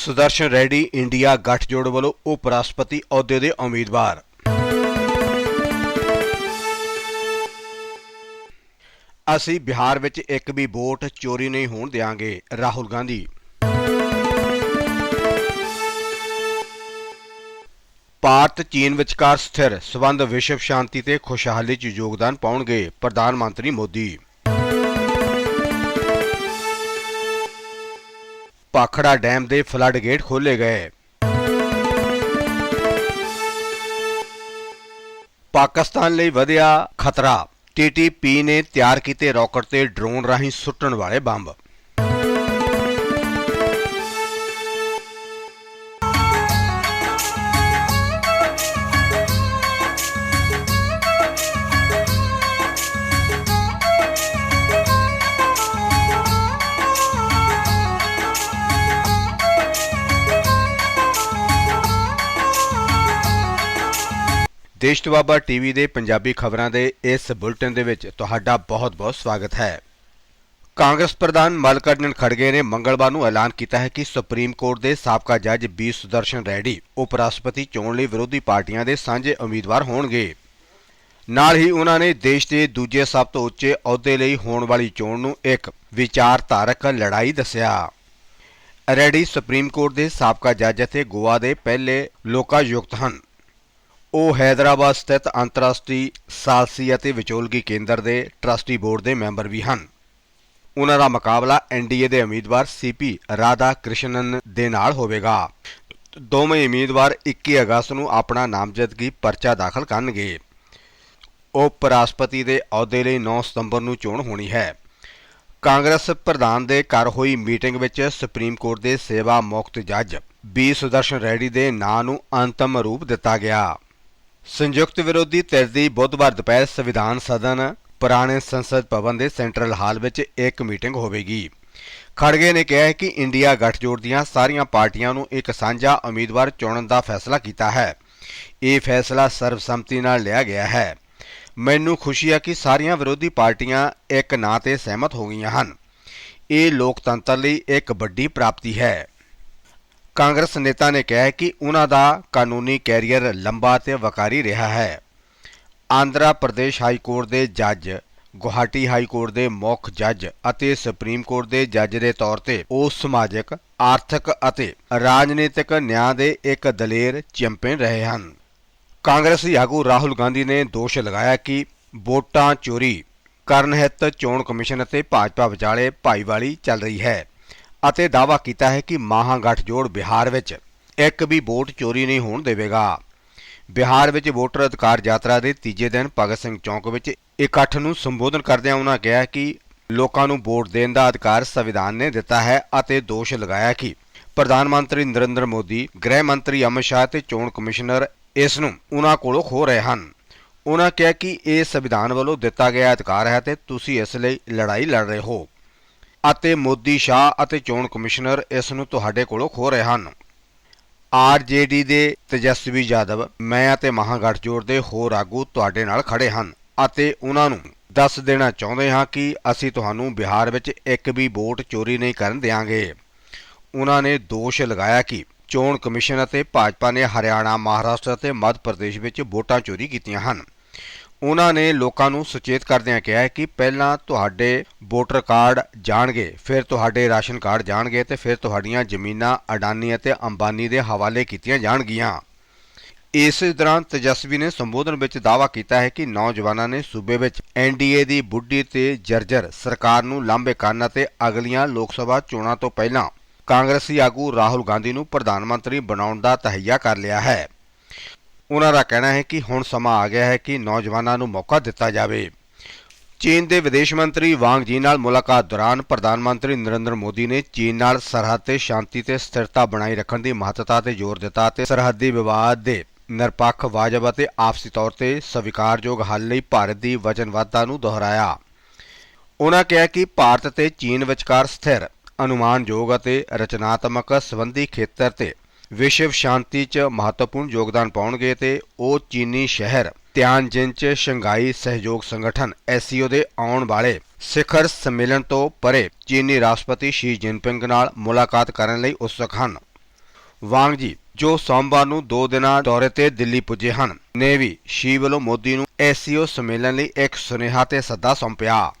Sudarshan ready India ਗੱਠਜੋੜ ਵੱਲੋਂ ਉਪ ਰਾਸ਼ਟਰਪਤੀ ਅਹੁਦੇ ਦੇ ਉਮੀਦਵਾਰ। ਅਸੀਂ ਬਿਹਾਰ ਵਿੱਚ ਇੱਕ ਵੀ ਵੋਟ ਚੋਰੀ ਨਹੀਂ ਹੋਣ ਦੇਵਾਂਗੇ ਰਾਹੁਲ ਗਾਂਧੀ। ਭਾਰਤ ਚੀਨ ਵਿਚਕਾਰ ਸਥਿਰ ਸਬੰਧ ਵਿਸ਼ਵ ਸ਼ਾਂਤੀ ਤੇ ਖੁਸ਼ਹਾਲੀ 'ਚ ਯੋਗਦਾਨ ਪਾਉਣਗੇ ਪ੍ਰਧਾਨ ਮੰਤਰੀ ਮੋਦੀ। ਪਾਖੜਾ ਡੈਮ ਦੇ ਫਲੱਡ ਗੇਟ ਖੋਲੇ ਗਏ। ਪਾਕਿਸਤਾਨ ਲਈ ਵਧਿਆ ਖਤਰਾ। ਟੀਟੀਪੀ ਨੇ ਤਿਆਰ ਕੀਤੇ ਰਾਕਟ ਤੇ ਡਰੋਨ ਰਾਹੀਂ ਸੁੱਟਣ ਵਾਲੇ ਬੰਬ। ਦੇਸ਼ ਦੁਆਬਾ ਟੀਵੀ ਦੇ ਪੰਜਾਬੀ ਖਬਰਾਂ ਦੇ ਇਸ ਬੁਲੇਟਿਨ ਦੇ ਵਿੱਚ ਤੁਹਾਡਾ ਬਹੁਤ-ਬਹੁਤ ਸਵਾਗਤ ਹੈ। ਕਾਂਗਰਸ ਪ੍ਰਧਾਨ ਮੱਲਕਾਰਜੁਨ ਖੜਗੇ ਨੇ ਮੰਗਲਵਾਰ ਨੂੰ ਐਲਾਨ ਕੀਤਾ ਹੈ ਕਿ ਸੁਪਰੀਮ ਕੋਰਟ ਦੇ ਸਾਬਕਾ ਜੱਜ ਬੀ ਸੁਦਰਸ਼ਨ ਰੈਡੀ ਉਪ ਰਾਸ਼ਟਰਪਤੀ ਚੋਣ ਲਈ ਵਿਰੋਧੀ ਪਾਰਟੀਆਂ ਦੇ ਸਾਂਝੇ ਉਮੀਦਵਾਰ ਹੋਣਗੇ। ਨਾਲ ਹੀ ਉਹਨਾਂ ਨੇ ਦੇਸ਼ ਦੇ ਦੂਜੇ ਸਭ ਤੋਂ ਉੱਚੇ ਅਹੁਦੇ ਲਈ ਹੋਣ ਵਾਲੀ ਚੋਣ ਨੂੰ ਇੱਕ ਵਿਚਾਰਧਾਰਕ ਲੜਾਈ ਦੱਸਿਆ। ਰੈਡੀ ਸੁਪਰੀਮ ਕੋਰਟ ਦੇ ਸਾਬਕਾ ਜੱਜ ਅਤੇ ਗੋਆ ਦੇ ਪਹਿਲੇ ਲੋਕਾਯੁਕਤ ਹਨ। ਉਹ ਹੈਦਰਾਬਾਦ ਸਥਿਤ ਅੰਤਰਰਾਸ਼ਟਰੀ ਸਾਲਸੀ ਅਤੇ ਵਿਚੋਲਗੀ ਕੇਂਦਰ ਦੇ ਟਰਸਟੀ ਬੋਰਡ ਦੇ ਮੈਂਬਰ ਵੀ ਹਨ। ਉਹਨਾਂ ਦਾ ਮੁਕਾਬਲਾ ਐਨਡੀਏ ਦੇ ਉਮੀਦਵਾਰ ਸੀਪੀ ਰਾਧਾ ਕ੍ਰਿਸ਼ਨਨ ਦੇ ਨਾਲ ਹੋਵੇਗਾ। ਦੋਵੇਂ ਉਮੀਦਵਾਰ 21 ਅਗਸਤ ਨੂੰ ਆਪਣਾ ਨਾਮਜ਼ਦਗੀ ਪਰਚਾ ਦਾਖਲ ਕਰਨਗੇ। ਉਪ ਰਾਸ਼ਟਰਪਤੀ ਦੇ ਅਹੁਦੇ ਲਈ 9 ਸਤੰਬਰ ਨੂੰ ਚੋਣ ਹੋਣੀ ਹੈ। ਕਾਂਗਰਸ ਪ੍ਰਧਾਨ ਦੇ ਘਰ ਹੋਈ ਮੀਟਿੰਗ ਵਿੱਚ ਸੁਪਰੀਮ ਕੋਰਟ ਦੇ ਸੇਵਾ ਮੁਕਤ ਜੱਜ ਬੀ ਸੁਦਰਸ਼ਨ ਰੈਡੀ ਦੇ ਨਾਂ ਨੂੰ ਅੰਤਮ ਰੂਪ ਦਿੱਤਾ ਗਿਆ। ਸੰਯੁਕਤ ਵਿਰੋਧੀ ਧਿਰ ਦੀ ਬੁੱਧਵਾਰ ਦੁਪਹਿਰ ਸੰਵਿਧਾਨ ਸਦਨ ਪੁਰਾਣੇ ਸੰਸਦ ਭਵਨ ਦੇ ਸੈਂਟਰਲ ਹਾਲ ਵਿੱਚ ਇੱਕ ਮੀਟਿੰਗ ਹੋਵੇਗੀ। ਖੜਗੇ ਨੇ ਕਿਹਾ ਕਿ ਇੰਡੀਆ ਗੱਠਜੋੜ ਦੀਆਂ ਸਾਰੀਆਂ ਪਾਰਟੀਆਂ ਨੂੰ ਇੱਕ ਸਾਂਝਾ ਉਮੀਦਵਾਰ ਚੁਣਨ ਦਾ ਫੈਸਲਾ ਕੀਤਾ ਹੈ। ਇਹ ਫੈਸਲਾ ਸਰਬਸੰਮਤੀ ਨਾਲ ਲਿਆ ਗਿਆ ਹੈ। ਮੈਨੂੰ ਖੁਸ਼ੀ ਹੈ ਕਿ ਸਾਰੀਆਂ ਵਿਰੋਧੀ ਪਾਰਟੀਆਂ ਇੱਕ ਨਾਂ ਤੇ ਸਹਿਮਤ ਹੋ ਗਈਆਂ ਹਨ। ਇਹ ਲੋਕਤੰਤਰ ਲਈ ਇੱਕ ਵੱਡੀ ਪ੍ਰਾਪਤੀ ਹੈ। ਕਾਂਗਰਸ ਨੇਤਾ ਨੇ ਕਿਹਾ ਕਿ ਉਹਨਾਂ ਦਾ ਕਾਨੂੰਨੀ ਕੈਰੀਅਰ ਲੰਬਾ ਤੇ ਵਕਾਰੀ ਰਿਹਾ ਹੈ। ਆਂਧਰਾ ਪ੍ਰਦੇਸ਼ ਹਾਈ ਕੋਰਟ ਦੇ ਜੱਜ, ਗੁਹਾਟੀ ਹਾਈ ਕੋਰਟ ਦੇ ਮੁੱਖ ਜੱਜ ਅਤੇ ਸੁਪਰੀਮ ਕੋਰਟ ਦੇ ਜੱਜ ਦੇ ਤੌਰ ਤੇ ਉਹ ਸਮਾਜਿਕ, ਆਰਥਿਕ ਅਤੇ ਰਾਜਨੀਤਿਕ ਨਿਆਂ ਦੇ ਇੱਕ ਦਲੇਰ ਚੈਂਪੀਅਨ ਰਹੇ ਹਨ। ਕਾਂਗਰਸੀ ਆਗੂ ਰਾਹੁਲ ਗਾਂਧੀ ਨੇ ਦੋਸ਼ ਲਗਾਇਆ ਕਿ ਵੋਟਾਂ ਚੋਰੀ ਕਰਨ ਹਿੱਤ ਚੋਣ ਕਮਿਸ਼ਨ ਅਤੇ ਭਾਜਪਾ ਵਿਚਾਲੇ ਭਾਈਵਾਲੀ ਚੱਲ ਰਹੀ ਹੈ। ਅਤੇ ਦਾਅਵਾ ਕੀਤਾ ਹੈ ਕਿ ਮਹਾਗਠਜੋੜ ਬਿਹਾਰ ਵਿੱਚ ਇੱਕ ਵੀ ਵੋਟ ਚੋਰੀ ਨਹੀਂ ਹੋਣ ਦੇਵੇਗਾ। ਬਿਹਾਰ ਵਿੱਚ ਵੋਟਰ ਅਧਿਕਾਰ ਯਾਤਰਾ ਦੇ ਤੀਜੇ ਦਿਨ ਭਗਤ ਸਿੰਘ ਚੌਂਕ ਵਿੱਚ ਇਕੱਠ ਨੂੰ ਸੰਬੋਧਨ ਕਰਦਿਆਂ ਉਹਨਾਂ ਕਿਹਾ ਕਿ ਲੋਕਾਂ ਨੂੰ ਵੋਟ ਦੇਣ ਦਾ ਅਧਿਕਾਰ ਸੰਵਿਧਾਨ ਨੇ ਦਿੱਤਾ ਹੈ ਅਤੇ ਦੋਸ਼ ਲਗਾਇਆ ਕਿ ਪ੍ਰਧਾਨ ਮੰਤਰੀ ਨਰਿੰਦਰ ਮੋਦੀ, ਗ੍ਰਹਿ ਮੰਤਰੀ ਅਮਿਤ ਸ਼ਾਹ ਤੇ ਚੋਣ ਕਮਿਸ਼ਨਰ ਇਸ ਨੂੰ ਉਹਨਾਂ ਕੋਲੋਂ ਖੋ ਰਹੇ ਹਨ। ਉਹਨਾਂ ਕਿਹਾ ਕਿ ਇਹ ਸੰਵਿਧਾਨ ਵੱਲੋਂ ਦਿੱਤਾ ਗਿਆ ਅਧਿਕਾਰ ਹੈ ਤੇ ਤੁਸੀਂ ਇਸ ਲਈ ਲੜਾਈ ਲੜ ਰਹੇ ਹੋ। ਅਤੇ ਮੋਦੀ ਸ਼ਾਹ ਅਤੇ ਚੋਣ ਕਮਿਸ਼ਨਰ ਇਸ ਨੂੰ ਤੁਹਾਡੇ ਕੋਲੋਂ ਖੋ ਰਹੇ ਹਨ। ਆਰਜੇਡੀ ਦੇ ਤੇਜਸਵੀ ਯਾਦਵ, ਮੈਂ ਅਤੇ ਮਹਾਗਠਜੋੜ ਦੇ ਹੋਰ ਆਗੂ ਤੁਹਾਡੇ ਨਾਲ ਖੜੇ ਹਨ ਅਤੇ ਉਹਨਾਂ ਨੂੰ ਦੱਸ ਦੇਣਾ ਚਾਹੁੰਦੇ ਹਾਂ ਕਿ ਅਸੀਂ ਤੁਹਾਨੂੰ ਬਿਹਾਰ ਵਿੱਚ ਇੱਕ ਵੀ ਵੋਟ ਚੋਰੀ ਨਹੀਂ ਕਰਨ ਦੇਵਾਂਗੇ ਉਹਨਾਂ ਨੇ ਦੋਸ਼ ਲਗਾਇਆ ਕਿ ਚੋਣ ਕਮਿਸ਼ਨ ਅਤੇ ਭਾਜਪਾ ਨੇ ਹਰਿਆਣਾ, ਮਹਾਰਾਸ਼ਟਰ ਅਤੇ ਮੱਧ ਪ੍ਰਦੇਸ਼ ਵਿੱਚ ਵੋਟਾਂ ਚੋਰੀ ਕੀਤੀਆਂ ਹਨ। ਉਹਨਾਂ ਨੇ ਲੋਕਾਂ ਨੂੰ ਸੁਚੇਤ ਕਰਦਿਆਂ ਕਿਹਾ ਕਿ ਪਹਿਲਾਂ ਤੁਹਾਡੇ ਵੋਟਰ ਕਾਰਡ ਜਾਣਗੇ, ਫਿਰ ਤੁਹਾਡੇ ਰਾਸ਼ਨ ਕਾਰਡ ਜਾਣਗੇ ਤੇ ਫਿਰ ਤੁਹਾਡੀਆਂ ਜ਼ਮੀਨਾਂ ਅਡਾਨੀ ਅਤੇ ਅੰਬਾਨੀ ਦੇ ਹਵਾਲੇ ਕੀਤੀਆਂ ਜਾਣਗੀਆਂ। ਇਸ ਦੌਰਾਨ ਤੇਜਸਵੀ ਨੇ ਸੰਬੋਧਨ ਵਿੱਚ ਦਾਅਵਾ ਕੀਤਾ ਹੈ ਕਿ ਨੌਜਵਾਨਾਂ ਨੇ ਸੂਬੇ ਵਿੱਚ ਐਨਡੀਏ ਦੀ ਬੁੱਢੀ ਤੇ ਜਰਜਰ ਸਰਕਾਰ ਨੂੰ ਲਾਂਭੇ ਕਰਨ ਅਤੇ ਅਗਲੀਆਂ ਲੋਕ ਸਭਾ ਚੋਣਾਂ ਤੋਂ ਪਹਿਲਾਂ ਕਾਂਗਰਸੀ ਆਗੂ ਰਾਹੁਲ ਗਾਂਧੀ ਨੂੰ ਪ੍ਰਧਾਨ ਮੰਤਰੀ ਬਣਾਉਣ ਦਾ ਤਹਈਆ ਕਰ ਲਿਆ ਹੈ। ਉਹਨਾਂ ਦਾ ਕਹਿਣਾ ਹੈ ਕਿ ਹੁਣ ਸਮਾਂ ਆ ਗਿਆ ਹੈ ਕਿ ਨੌਜਵਾਨਾਂ ਨੂੰ ਮੌਕਾ ਦਿੱਤਾ ਜਾਵੇ। ਚੀਨ ਦੇ ਵਿਦੇਸ਼ ਮੰਤਰੀ ਵਾਂਗ ਜੀ ਨਾਲ ਮੁਲਾਕਾਤ ਦੌਰਾਨ ਪ੍ਰਧਾਨ ਮੰਤਰੀ ਨਰਿੰਦਰ ਮੋਦੀ ਨੇ ਚੀਨ ਨਾਲ ਸਰਹੱਦ ਤੇ ਸ਼ਾਂਤੀ ਤੇ ਸਥਿਰਤਾ ਬਣਾਈ ਰੱਖਣ ਦੀ ਮਹੱਤਤਾ ਤੇ ਜ਼ੋਰ ਦਿੱਤਾ ਤੇ ਸਰਹੱਦੀ ਵਿਵਾਦ ਦੇ ਨਿਰਪੱਖ, ਵਾਜਬ ਅਤੇ ਆਪਸੀ ਤੌਰ ਤੇ ਸਵੀਕਾਰਯੋਗ ਹੱਲ ਲਈ ਭਾਰਤ ਦੀ ਵਚਨਬੱਧਤਾ ਨੂੰ ਦੁਹਰਾਇਆ। ਉਹਨਾਂ ਕਿਹਾ ਕਿ ਭਾਰਤ ਤੇ ਚੀਨ ਵਿਚਕਾਰ ਸਥਿਰ, ਅਨੁਮਾਨਯੋਗ ਅਤੇ ਰਚਨਾਤਮਕ ਸੰਬੰਧੀ ਖੇਤਰ ਤੇ ਵਿਸ਼ਵ ਸ਼ਾਂਤੀ 'ਚ ਮਹੱਤਵਪੂਰਨ ਯੋਗਦਾਨ ਪਾਉਣਗੇ ਤੇ ਉਹ ਚੀਨੀ ਸ਼ਹਿਰ ਤਿਆਨਜਿਨ 'ਚ ਸ਼ੰਘਾਈ ਸਹਿਯੋਗ ਸੰਗਠਨ SCO ਦੇ ਆਉਣ ਵਾਲੇ ਸਿਖਰ ਸੰਮੇਲਨ ਤੋਂ ਪਰੇ ਚੀਨੀ ਰਾਸ਼ਟਰਪਤੀ ਸ਼ੀ ਜਿਨਪਿੰਗ ਨਾਲ ਮੁਲਾਕਾਤ ਕਰਨ ਲਈ ਉਤਸੁਕ ਹਨ। ਵਾਂਗ ਜੀ, ਜੋ ਸੋਮਵਾਰ ਨੂੰ ਦੋ ਦਿਨਾਂ ਦੌਰੇ ਤੇ ਦਿੱਲੀ ਪੁੱਜੇ ਹਨ, ਨੇ ਵੀ ਸ਼ੀ ਵੱਲੋਂ ਮੋਦੀ ਨੂੰ ਐਸਸੀਓ ਸੰਮੇਲਨ ਲਈ ਇੱਕ ਸੁਨੇਹਾ ਤੇ ਸੱਦਾ ਸੌਂਪਿਆ।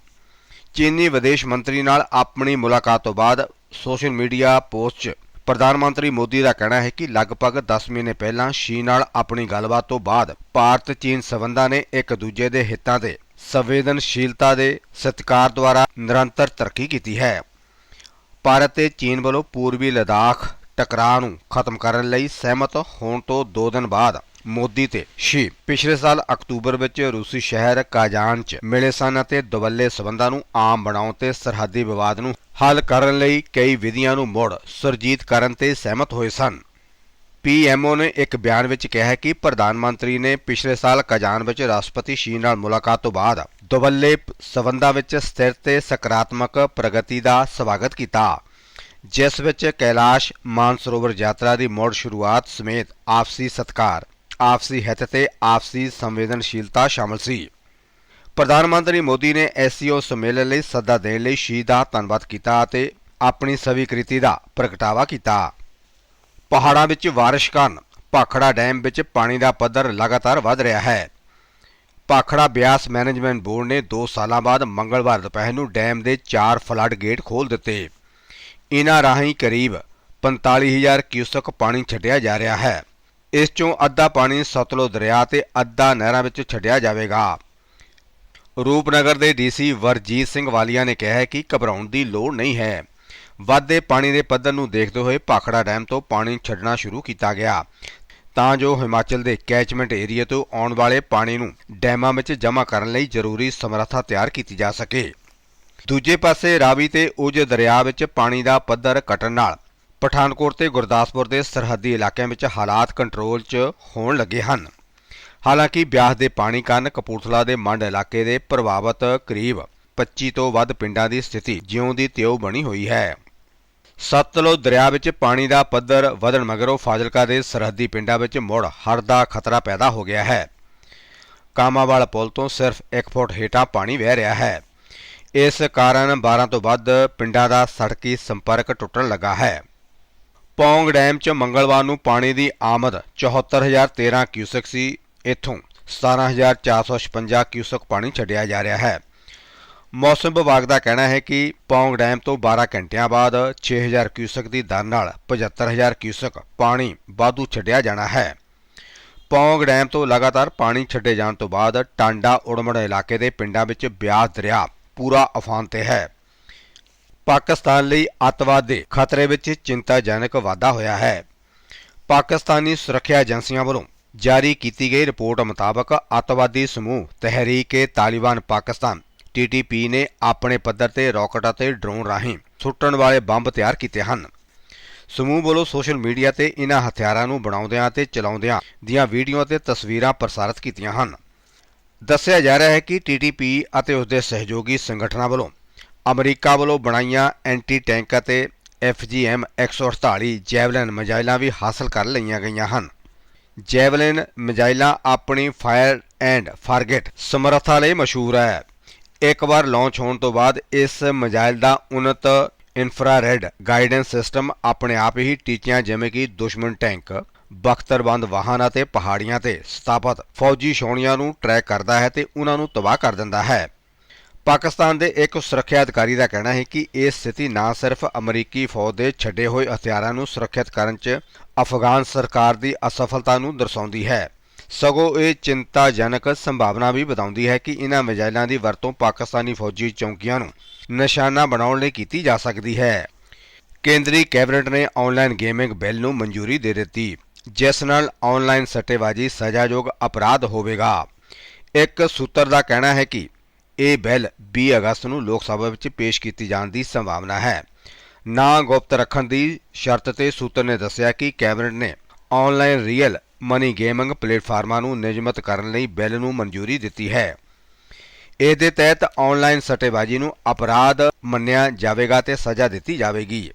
ਚੀਨੀ ਵਿਦੇਸ਼ ਮੰਤਰੀ ਨਾਲ ਆਪਣੀ ਮੁਲਾਕਾਤ ਤੋਂ ਬਾਅਦ ਸੋਸ਼ਲ ਮੀਡੀਆ ਪੋਸਟ 'ਚ ਪ੍ਰਧਾਨ ਮੰਤਰੀ ਮੋਦੀ ਦਾ ਕਹਿਣਾ ਹੈ ਕਿ ਲਗਭਗ 10 ਮਹੀਨੇ ਪਹਿਲਾਂ ਸ਼ੀ ਨਾਲ ਆਪਣੀ ਗੱਲਬਾਤ ਤੋਂ ਬਾਅਦ ਭਾਰਤ ਚੀਨ ਸਬੰਧਾਂ ਨੇ ਇੱਕ ਦੂਜੇ ਦੇ ਹਿੱਤਾਂ ਦੇ ਸੰਵੇਦਨਸ਼ੀਲਤਾ ਦੇ ਸਤਿਕਾਰ ਦੁਆਰਾ ਨਿਰੰਤਰ ਤਰੱਕੀ ਕੀਤੀ ਹੈ। ਭਾਰਤ ਤੇ ਚੀਨ ਵੱਲੋਂ ਪੂਰਬੀ ਲਦਾਖ ਟਕਰਾਅ ਨੂੰ ਖਤਮ ਕਰਨ ਲਈ ਸਹਿਮਤ ਹੋਣ ਤੋਂ 2 ਦਿਨ ਬਾਅਦ ਮੋਦੀ ਤੇ। ਸ਼ੀ, ਪਿਛਲੇ ਸਾਲ ਅਕਤੂਬਰ ਵਿੱਚ ਰੂਸੀ ਸ਼ਹਿਰ ਕਾਜ਼ਾਨ 'ਚ ਮਿਲੇ ਸਨ ਅਤੇ ਦੁਵੱਲੇ ਸਬੰਧਾਂ ਨੂੰ ਆਮ ਬਣਾਉਣ ਤੇ ਸਰਹੱਦੀ ਵਿਵਾਦ ਨੂੰ ਹੱਲ ਕਰਨ ਲਈ ਕਈ ਵਿਧੀਆਂ ਨੂੰ ਮੁੜ ਸੁਰਜੀਤ ਕਰਨ ਤੇ ਸਹਿਮਤ ਹੋਏ ਸਨ। ਪੀਐਮਓ ਨੇ ਇੱਕ ਬਿਆਨ ਵਿੱਚ ਕਿਹਾ ਹੈ ਕਿ ਪ੍ਰਧਾਨ ਮੰਤਰੀ ਨੇ ਪਿਛਲੇ ਸਾਲ ਕਜ਼ਾਨ ਵਿੱਚ ਰਾਸ਼ਟਰਪਤੀ ਸ਼ੀ ਨਾਲ ਮੁਲਾਕਾਤ ਤੋਂ ਬਾਅਦ ਦੁਵੱਲੇ ਸਬੰਧਾਂ ਵਿੱਚ ਸਥਿਰ ਤੇ ਸਕਾਰਾਤਮਕ ਪ੍ਰਗਤੀ ਦਾ ਸਵਾਗਤ ਕੀਤਾ। ਜਿਸ ਵਿੱਚ ਕੈਲਾਸ਼ ਮਾਨਸਰੋਵਰ ਯਾਤਰਾ ਦੀ ਮੁੜ ਸ਼ੁਰੂਆਤ ਸਮੇਤ ਆਪਸੀ ਸਤਕਾਰ ਆਪਸੀ ਹਿੱਤ ਤੇ ਆਪਸੀ ਸੰਵੇਦਨਸ਼ੀਲਤਾ ਸ਼ਾਮਲ ਸੀ। ਪ੍ਰਧਾਨ ਮੰਤਰੀ ਮੋਦੀ ਨੇ ਐਸਸੀਓ ਸੰਮੇਲਨ ਲਈ ਸੱਦਾ ਦੇਣ ਲਈ ਸ਼ੀ ਦਾ ਧੰਨਵਾਦ ਕੀਤਾ ਅਤੇ ਆਪਣੀ ਸਵੀਕ੍ਰਿਤੀ ਦਾ ਪ੍ਰਗਟਾਵਾ ਕੀਤਾ। ਪਹਾੜਾਂ ਵਿੱਚ ਬਾਰਿਸ਼ ਕਾਰਨ ਭਾਖੜਾ ਡੈਮ ਵਿੱਚ ਪਾਣੀ ਦਾ ਪੱਧਰ ਲਗਾਤਾਰ ਵਧ ਰਿਹਾ ਹੈ। ਭਾਖੜਾ ਬਿਆਸ ਮੈਨੇਜਮੈਂਟ ਬੋਰਡ ਨੇ 2 ਸਾਲਾਂ ਬਾਅਦ ਮੰਗਲਵਾਰ ਦੁਪਹਿਰ ਨੂੰ ਡੈਮ ਦੇ 4 ਫਲੱਡ ਗੇਟ ਖੋਲ੍ਹ ਦਿੱਤੇ। ਇਨ੍ਹਾਂ ਰਾਹੀਂ ਕਰੀਬ 45000 ਕਿਊਸਕ ਪਾਣੀ ਛੱਡਿਆ ਜਾ ਰਿਹਾ ਹੈ। ਇਸ ਚੋਂ ਅੱਧਾ ਪਾਣੀ ਸਤਲੁਜ ਦਰਿਆ ਤੇ ਅੱਧਾ ਨਹਿਰਾਂ ਵਿੱਚ ਛੱਡਿਆ ਜਾਵੇਗਾ। ਰੂਪਨਗਰ ਦੇ ਡੀਸੀ ਵਰਜੀਤ ਸਿੰਘ ਵਾਲੀਆ ਨੇ ਕਿਹਾ ਹੈ ਕਿ ਘਬਰਾਉਣ ਦੀ ਲੋੜ ਨਹੀਂ ਹੈ। ਵੱਧਦੇ ਪਾਣੀ ਦੇ ਪੱਧਰ ਨੂੰ ਦੇਖਦੇ ਹੋਏ ਭਾਖੜਾ ਡੈਮ ਤੋਂ ਪਾਣੀ ਛੱਡਣਾ ਸ਼ੁਰੂ ਕੀਤਾ ਗਿਆ। ਤਾਂ ਜੋ ਹਿਮਾਚਲ ਦੇ ਕੈਚਮੈਂਟ ਏਰੀਆ ਤੋਂ ਆਉਣ ਵਾਲੇ ਪਾਣੀ ਨੂੰ ਡੈਮਾਂ ਵਿੱਚ ਜਮ੍ਹਾਂ ਕਰਨ ਲਈ ਜ਼ਰੂਰੀ ਸਮਰੱਥਾ ਤਿਆਰ ਕੀਤੀ ਜਾ ਸਕੇ। ਦੂਜੇ ਪਾਸੇ ਰਾਵੀ ਤੇ ਉਜ ਦਰਿਆ ਵਿੱਚ ਪਾਣੀ ਦਾ ਪੱਧਰ ਘਟਣ ਨਾਲ ਪਠਾਨਕੋਟ ਤੇ ਗੁਰਦਾਸਪੁਰ ਦੇ ਸਰਹੱਦੀ ਇਲਾਕਿਆਂ ਵਿੱਚ ਹਾਲਾਤ ਕੰਟਰੋਲ 'ਚ ਹੋਣ ਲੱਗੇ ਹਨ। ਹਾਲਾਂਕਿ ਬਿਆਸ ਦੇ ਪਾਣੀ ਕਾਰਨ ਕਪੂਰਥਲਾ ਦੇ ਮੰਡ ਇਲਾਕੇ ਦੇ ਪ੍ਰਭਾਵਿਤ ਕਰੀਬ 25 ਤੋਂ ਵੱਧ ਪਿੰਡਾਂ ਦੀ ਸਥਿਤੀ ਜਿਉਂ ਦੀ ਤਿਉ ਬਣੀ ਹੋਈ ਹੈ। ਸਤਲੁਜ ਦਰਿਆ ਵਿੱਚ ਪਾਣੀ ਦਾ ਪੱਧਰ ਵਧਣ ਮਗਰੋਂ ਫਾਜ਼ਿਲਕਾ ਦੇ ਸਰਹੱਦੀ ਪਿੰਡਾਂ ਵਿੱਚ ਮੁੜ ਹੜ੍ਹ ਦਾ ਖਤਰਾ ਪੈਦਾ ਹੋ ਗਿਆ ਹੈ। ਕਾਮਾਵਾਲ ਪੁਲ ਤੋਂ ਸਿਰਫ 1 ਫੁੱਟ ਹੇਠਾਂ ਪਾਣੀ ਵਹਿ ਰਿਹਾ ਹੈ। ਇਸ ਕਾਰਨ 12 ਤੋਂ ਵੱਧ ਪਿੰਡਾਂ ਦਾ ਸੜਕੀ ਸੰਪਰਕ ਟੁੱਟਣ ਲੱਗਾ ਹੈ। ਪੌਂਗ ਡੈਮ 'ਚ ਮੰਗਲਵਾਰ ਨੂੰ ਪਾਣੀ ਦੀ ਆਮਦ 74013 ਕਿਊਸਕ ਸੀ। ਇੱਥੋਂ 17456 ਕਿਊਸਕ ਪਾਣੀ ਛੱਡਿਆ ਜਾ ਰਿਹਾ ਹੈ। ਮੌਸਮ ਵਿਭਾਗ ਦਾ ਕਹਿਣਾ ਹੈ ਕਿ ਪੌਂਗ ਡੈਮ ਤੋਂ 12 ਘੰਟਿਆਂ ਬਾਅਦ 6000 ਕਿਊਸਕ ਦੀ ਦਰ ਨਾਲ 75000 ਕਿਊਸਕ ਪਾਣੀ ਵਾਧੂ ਛੱਡਿਆ ਜਾਣਾ ਹੈ। ਪੌਂਗ ਡੈਮ ਤੋਂ ਲਗਾਤਾਰ ਪਾਣੀ ਛੱਡੇ ਜਾਣ ਤੋਂ ਬਾਅਦ ਟਾਂਡਾ ਉੜਮੜ ਇਲਾਕੇ ਦੇ ਪਿੰਡਾਂ ਵਿੱਚ ਬਿਆਸ ਦਰਿਆ ਪੂਰਾ ਅਫਾਨ ਤੇ ਹੈ। ਪਾਕਿਸਤਾਨ ਲਈ ਅੱਤਵਾਦ ਦੇ ਖਤਰੇ ਵਿੱਚ ਚਿੰਤਾਜਨਕ ਵਾਧਾ ਹੋਇਆ ਹੈ। ਪਾਕਿਸਤਾਨੀ ਸੁਰੱਖਿਆ ਏਜੰਸੀਆਂ ਵੱਲੋਂ ਜਾਰੀ ਕੀਤੀ ਗਈ ਰਿਪੋਰਟ ਮੁਤਾਬਕ ਅੱਤਵਾਦੀ ਸਮੂਹ ਤਹਿਰੀਕ-ਏ ਤਾਲਿਬਾਨ ਪਾਕਿਸਤਾਨ ਟੀਟੀਪੀ ਨੇ ਆਪਣੇ ਪੱਧਰ ਤੇ ਰਾਕਟ ਅਤੇ ਡਰੋਨ ਰਾਹੀਂ ਸੁੱਟਣ ਵਾਲੇ ਬੰਬ ਤਿਆਰ ਕੀਤੇ ਹਨ। ਸਮੂਹ ਵੱਲੋਂ ਸੋਸ਼ਲ ਮੀਡੀਆ ਤੇ ਇਹਨਾਂ ਹਥਿਆਰਾਂ ਨੂੰ ਬਣਾਉਂਦਿਆਂ ਤੇ ਚਲਾਉਂਦਿਆਂ ਦੀਆਂ ਵੀਡੀਓ ਅਤੇ ਤਸਵੀਰਾਂ ਪ੍ਰਸਾਰਿਤ ਕੀਤੀਆਂ ਹਨ। ਦੱਸਿਆ ਜਾ ਰਿਹਾ ਹੈ ਕਿ ਟੀਟੀਪੀ ਅਤੇ ਉਸ ਦੇ ਸਹਿਯੋਗੀ ਸੰਗਠਨਾਂ ਵੱਲੋਂ ਅਮਰੀਕਾ ਵੱਲੋਂ ਬਣਾਈਆਂ ਐਂਟੀ ਟੈਂਕ ਅਤੇ FGM 148 ਜੈਵਲਿਨ ਮਿਜ਼ਾਈਲਾਂ ਵੀ ਹਾਸਲ ਕਰ ਲਈਆਂ ਗਈਆਂ ਹਨ। ਜੈਵਲਿਨ ਮਿਜ਼ਾਈਲਾਂ ਆਪਣੀ ਫਾਇਰ ਐਂਡ ਫਾਰਗੇਟ ਸਮਰੱਥਾ ਲਈ ਮਸ਼ਹੂਰ ਹੈ। ਇੱਕ ਵਾਰ ਲਾਂਚ ਹੋਣ ਤੋਂ ਬਾਅਦ ਇਸ ਮਿਜ਼ਾਈਲ ਦਾ ਉન્નਤ ਇਨਫਰਾਰੈਡ ਗਾਈਡੈਂਸ ਸਿਸਟਮ ਆਪਣੇ ਆਪ ਹੀ ਟੀਚਿਆਂ ਜਿਵੇਂ ਕਿ ਦੁਸ਼ਮਣ ਟੈਂਕ, ਬਖਤਰਬੰਦ ਵਾਹਨ ਅਤੇ ਪਹਾੜੀਆਂ ਤੇ ਸਥਾਪਿਤ ਫੌਜੀ ਛਾਉਣੀਆਂ ਨੂੰ ਟਰੈਕ ਕਰਦਾ ਹੈ ਤੇ ਉਹਨਾਂ ਨੂੰ ਤਬਾਹ ਕਰ ਦਿੰਦਾ ਹੈ। ਪਾਕਿਸਤਾਨ ਦੇ ਇੱਕ ਸੁਰੱਖਿਆ ਅਧਿਕਾਰੀ ਦਾ ਕਹਿਣਾ ਹੈ ਕਿ ਇਹ ਸਥਿਤੀ ਨਾ ਸਿਰਫ ਅਮਰੀਕੀ ਫੌਜ ਦੇ ਛੱਡੇ ਹੋਏ ਹਥਿਆਰਾਂ ਨੂੰ ਸੁਰੱਖਿਅਤ ਕਰਨ 'ਚ ਅਫਗਾਨ ਸਰਕਾਰ ਦੀ ਅਸਫਲਤਾ ਨੂੰ ਦਰਸਾਉਂਦੀ ਹੈ। ਸਗੋਂ ਇਹ ਚਿੰਤਾਜਨਕ ਸੰਭਾਵਨਾ ਵੀ ਬਤਾਉਂਦੀ ਹੈ ਕਿ ਇਹਨਾਂ ਮਿਜ਼ਾਈਲਾਂ ਦੀ ਵਰਤੋਂ ਪਾਕਿਸਤਾਨੀ ਫੌਜੀ ਚੌਂਕੀਆਂ ਨੂੰ ਨਿਸ਼ਾਨਾ ਬਣਾਉਣ ਲਈ ਕੀਤੀ ਜਾ ਸਕਦੀ ਹੈ। ਕੇਂਦਰੀ ਕੈਬਨਿਟ ਨੇ ਆਨਲਾਈਨ ਗੇਮਿੰਗ ਬਿੱਲ ਨੂੰ ਮਨਜ਼ੂਰੀ ਦੇ ਦਿੱਤੀ, ਜਿਸ ਨਾਲ ਆਨਲਾਈਨ ਸੱਟੇਬਾਜ਼ੀ ਸਜ਼ਾਯੋਗ ਅਪਰਾਧ ਹੋਵੇਗਾ। ਇੱਕ ਸੂਤਰ ਦਾ ਕਹਿਣਾ ਹੈ ਕਿ ਇਹ ਬਿੱਲ 20 ਅਗਸਤ ਨੂੰ ਲੋਕ ਸਭਾ ਵਿੱਚ ਪੇਸ਼ ਕੀਤੀ ਜਾਣ ਦੀ ਸੰਭਾਵਨਾ ਹੈ। ਨਾਂ ਗੁਪਤ ਰੱਖਣ ਦੀ ਸ਼ਰਤ ਤੇ ਸੂਤਰ ਨੇ ਦੱਸਿਆ ਕਿ ਕੈਬਨਿਟ ਨੇ ਆਨਲਾਈਨ ਰੀਅਲ ਮਨੀ ਗੇਮਿੰਗ ਪਲੇਟਫਾਰਮਾਂ ਨੂੰ ਨਿਯਮਤ ਕਰਨ ਲਈ ਬਿੱਲ ਨੂੰ ਮਨਜ਼ੂਰੀ ਦਿੱਤੀ ਹੈ। ਇਸ ਦੇ ਤਹਿਤ ਆਨਲਾਈਨ ਸੱਟੇਬਾਜ਼ੀ ਨੂੰ ਅਪਰਾਧ ਮੰਨਿਆ ਜਾਵੇਗਾ ਤੇ ਸਜ਼ਾ ਦਿੱਤੀ ਜਾਵੇਗੀ।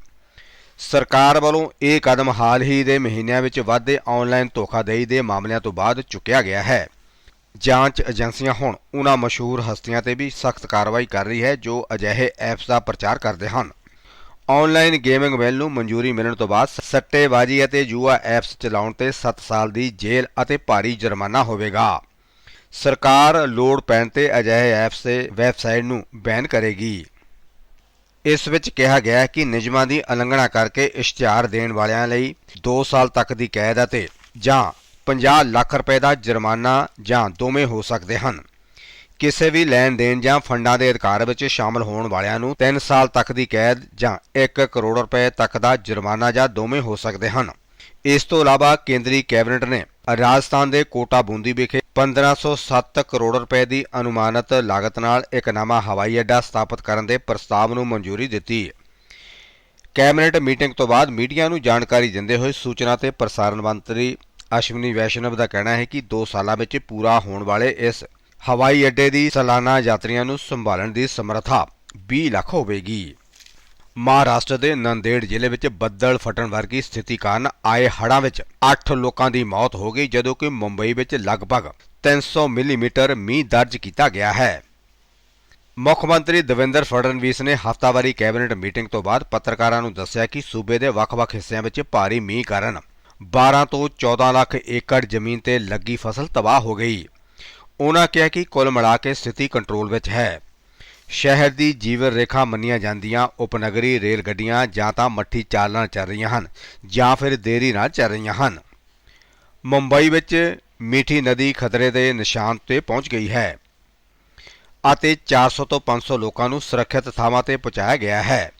ਸਰਕਾਰ ਵੱਲੋਂ ਇਹ ਕਦਮ ਹਾਲ ਹੀ ਦੇ ਮਹੀਨਿਆਂ ਵਿੱਚ ਵਾਧੇ ਆਨਲਾਈਨ ਧੋਖਾਦਹੀ ਦੇ ਮਾਮਲਿਆਂ ਤੋਂ ਬਾਅਦ ਚੁੱਕਿਆ ਗਿਆ ਹੈ। ਜਾਂਚ ਏਜੰਸੀਆਂ ਹੁਣ ਉਹਨਾਂ ਮਸ਼ਹੂਰ ਹਸਤੀਆਂ ਤੇ ਵੀ ਸਖਤ ਕਾਰਵਾਈ ਕਰ ਰਹੀ ਹੈ, ਜੋ ਅਜਿਹੇ ਐਪਸ ਦਾ ਪ੍ਰਚਾਰ ਕਰਦੇ ਹਨ। ਆਨਲਾਈਨ ਗੇਮਿੰਗ ਬਿੱਲ ਨੂੰ ਮਨਜ਼ੂਰੀ ਮਿਲਣ ਤੋਂ ਬਾਅਦ ਸੱਟੇਬਾਜ਼ੀ ਅਤੇ ਜੂਆ ਐਪਸ ਚਲਾਉਣ ਤੇ 7 ਸਾਲ ਦੀ ਜੇਲ੍ਹ ਅਤੇ ਭਾਰੀ ਜੁਰਮਾਨਾ ਹੋਵੇਗਾ। ਸਰਕਾਰ ਲੋੜ ਪੈਣ ਤੇ ਅਜਿਹੇ ਐਪਸ ਤੇ ਵੈਬਸਾਈਟ ਨੂੰ ਬੈਨ ਕਰੇਗੀ। ਇਸ ਵਿੱਚ ਕਿਹਾ ਗਿਆ ਹੈ ਕਿ ਨਿਯਮਾਂ ਦੀ ਉਲੰਘਣਾ ਕਰਕੇ ਇਸ਼ਤਿਹਾਰ ਦੇਣ ਵਾਲਿਆਂ ਲਈ 2 ਸਾਲ ਤੱਕ ਦੀ ਕੈਦ ਅਤੇ ਜਾਂ 50 ਲੱਖ ਰੁਪਏ ਦਾ ਜੁਰਮਾਨਾ ਜਾਂ ਦੋਵੇਂ ਹੋ ਸਕਦੇ ਹਨ। ਕਿਸੇ ਵੀ ਲੈਣ ਦੇਣ ਜਾਂ ਫੰਡਾਂ ਦੇ ਅਧਿਕਾਰ ਵਿੱਚ ਸ਼ਾਮਲ ਹੋਣ ਵਾਲਿਆਂ ਨੂੰ 3 ਸਾਲ ਤੱਕ ਦੀ ਕੈਦ ਜਾਂ 1 ਕਰੋੜ ਰੁਪਏ ਤੱਕ ਦਾ ਜੁਰਮਾਨਾ ਜਾਂ ਦੋਵੇਂ ਹੋ ਸਕਦੇ ਹਨ। ਇਸ ਤੋਂ ਇਲਾਵਾ ਕੇਂਦਰੀ ਕੈਬਨਿਟ ਨੇ ਰਾਜਸਥਾਨ ਦੇ ਕੋਟਾ ਬੂੰਦੀ ਵਿਖੇ 1507 ਕਰੋੜ ਰੁਪਏ ਦੀ ਅਨੁਮਾਨਤ ਲਾਗਤ ਨਾਲ ਇੱਕ ਨਵਾਂ ਹਵਾਈ ਅੱਡਾ ਸਥਾਪਿਤ ਕਰਨ ਦੇ ਪ੍ਰਸਤਾਵ ਨੂੰ ਮਨਜ਼ੂਰੀ ਦਿੱਤੀ। ਕੈਬਨਿਟ ਮੀਟਿੰਗ ਤੋਂ ਬਾਅਦ ਮੀਡੀਆ ਨੂੰ ਜਾਣਕਾਰੀ ਦਿੰਦੇ ਹੋਏ ਸੂਚਨਾ ਤੇ ਪ੍ਰਸਾਰਣ ਮੰਤਰੀ ਅਸ਼ਵਨੀ ਵੈਸ਼ਨਵ ਦਾ ਕਹਿਣਾ ਹੈ ਕਿ 2 ਸਾਲਾਂ ਵਿੱਚ ਪੂਰਾ ਹੋਣ ਵਾਲੇ ਇਸ ਹਵਾਈ ਅੱਡੇ ਦੀ ਸਾਲਾਨਾ ਯਾਤਰੀਆਂ ਨੂੰ ਸੰਭਾਲਣ ਦੀ ਸਮਰੱਥਾ 20 ਲੱਖ ਹੋਵੇਗੀ। ਮਹਾਰਾਸ਼ਟਰ ਦੇ ਨੰਦੇੜ ਜ਼ਿਲ੍ਹੇ ਵਿੱਚ ਬੱਦਲ ਫਟਣ ਵਰਗੀ ਸਥਿਤੀ ਕਾਰਨ ਆਏ ਹੜ੍ਹਾਂ ਵਿੱਚ 8 ਲੋਕਾਂ ਦੀ ਮੌਤ ਹੋ ਗਈ, ਜਦੋਂ ਕਿ ਮੁੰਬਈ ਵਿੱਚ ਲਗਭਗ 300 ਮਿਲੀਮੀਟਰ ਮੀਂਹ ਦਰਜ ਕੀਤਾ ਗਿਆ ਹੈ। ਮੁੱਖ ਮੰਤਰੀ ਦਵਿੰਦਰ ਫੜਨਵੀਸ ਨੇ ਹਫ਼ਤਾਵਾਰੀ ਕੈਬਨਿਟ ਮੀਟਿੰਗ ਤੋਂ ਬਾਅਦ ਪੱਤਰਕਾਰਾਂ ਨੂੰ ਦੱਸਿਆ ਕਿ ਸੂਬੇ ਦੇ ਵੱਖ-ਵੱਖ ਹਿੱਸਿਆਂ ਵਿੱਚ ਭਾਰੀ ਮੀਂਹ ਕਾਰਨ 12 ਤੋਂ 14 ਲੱਖ ਏਕੜ ਜ਼ਮੀਨ ਤੇ ਲੱਗੀ ਫਸਲ ਤਬਾਹ ਹੋ ਗਈ। ਉਹਨਾਂ ਕਿਹਾ ਕਿ ਕੁੱਲ ਮਿਲਾ ਕੇ ਸਥਿਤੀ ਕੰਟਰੋਲ ਵਿੱਚ ਹੈ। ਸ਼ਹਿਰ ਦੀ ਜੀਵਨ ਰੇਖਾ ਮੰਨੀਆਂ ਜਾਂਦੀਆਂ ਉਪਨਗਰੀ ਰੇਲ ਗੱਡੀਆਂ ਜਾਂ ਤਾਂ ਮੱਠੀ ਚਾਲ ਨਾਲ ਚੱਲ ਰਹੀਆਂ ਹਨ ਜਾਂ ਫਿਰ ਦੇਰੀ ਨਾਲ ਚੱਲ ਰਹੀਆਂ ਹਨ। ਮੁੰਬਈ ਵਿੱਚ ਮੀਠੀ ਨਦੀ ਖਤਰੇ ਦੇ ਨਿਸ਼ਾਨ ਤੇ ਪਹੁੰਚ ਗਈ ਹੈ ਅਤੇ 400 ਤੋਂ 500 ਲੋਕਾਂ ਨੂੰ ਸੁਰੱਖਿਅਤ ਥਾਵਾਂ ਤੇ ਪਹੁੰਚਾਇਆ ਗਿਆ ਹੈ।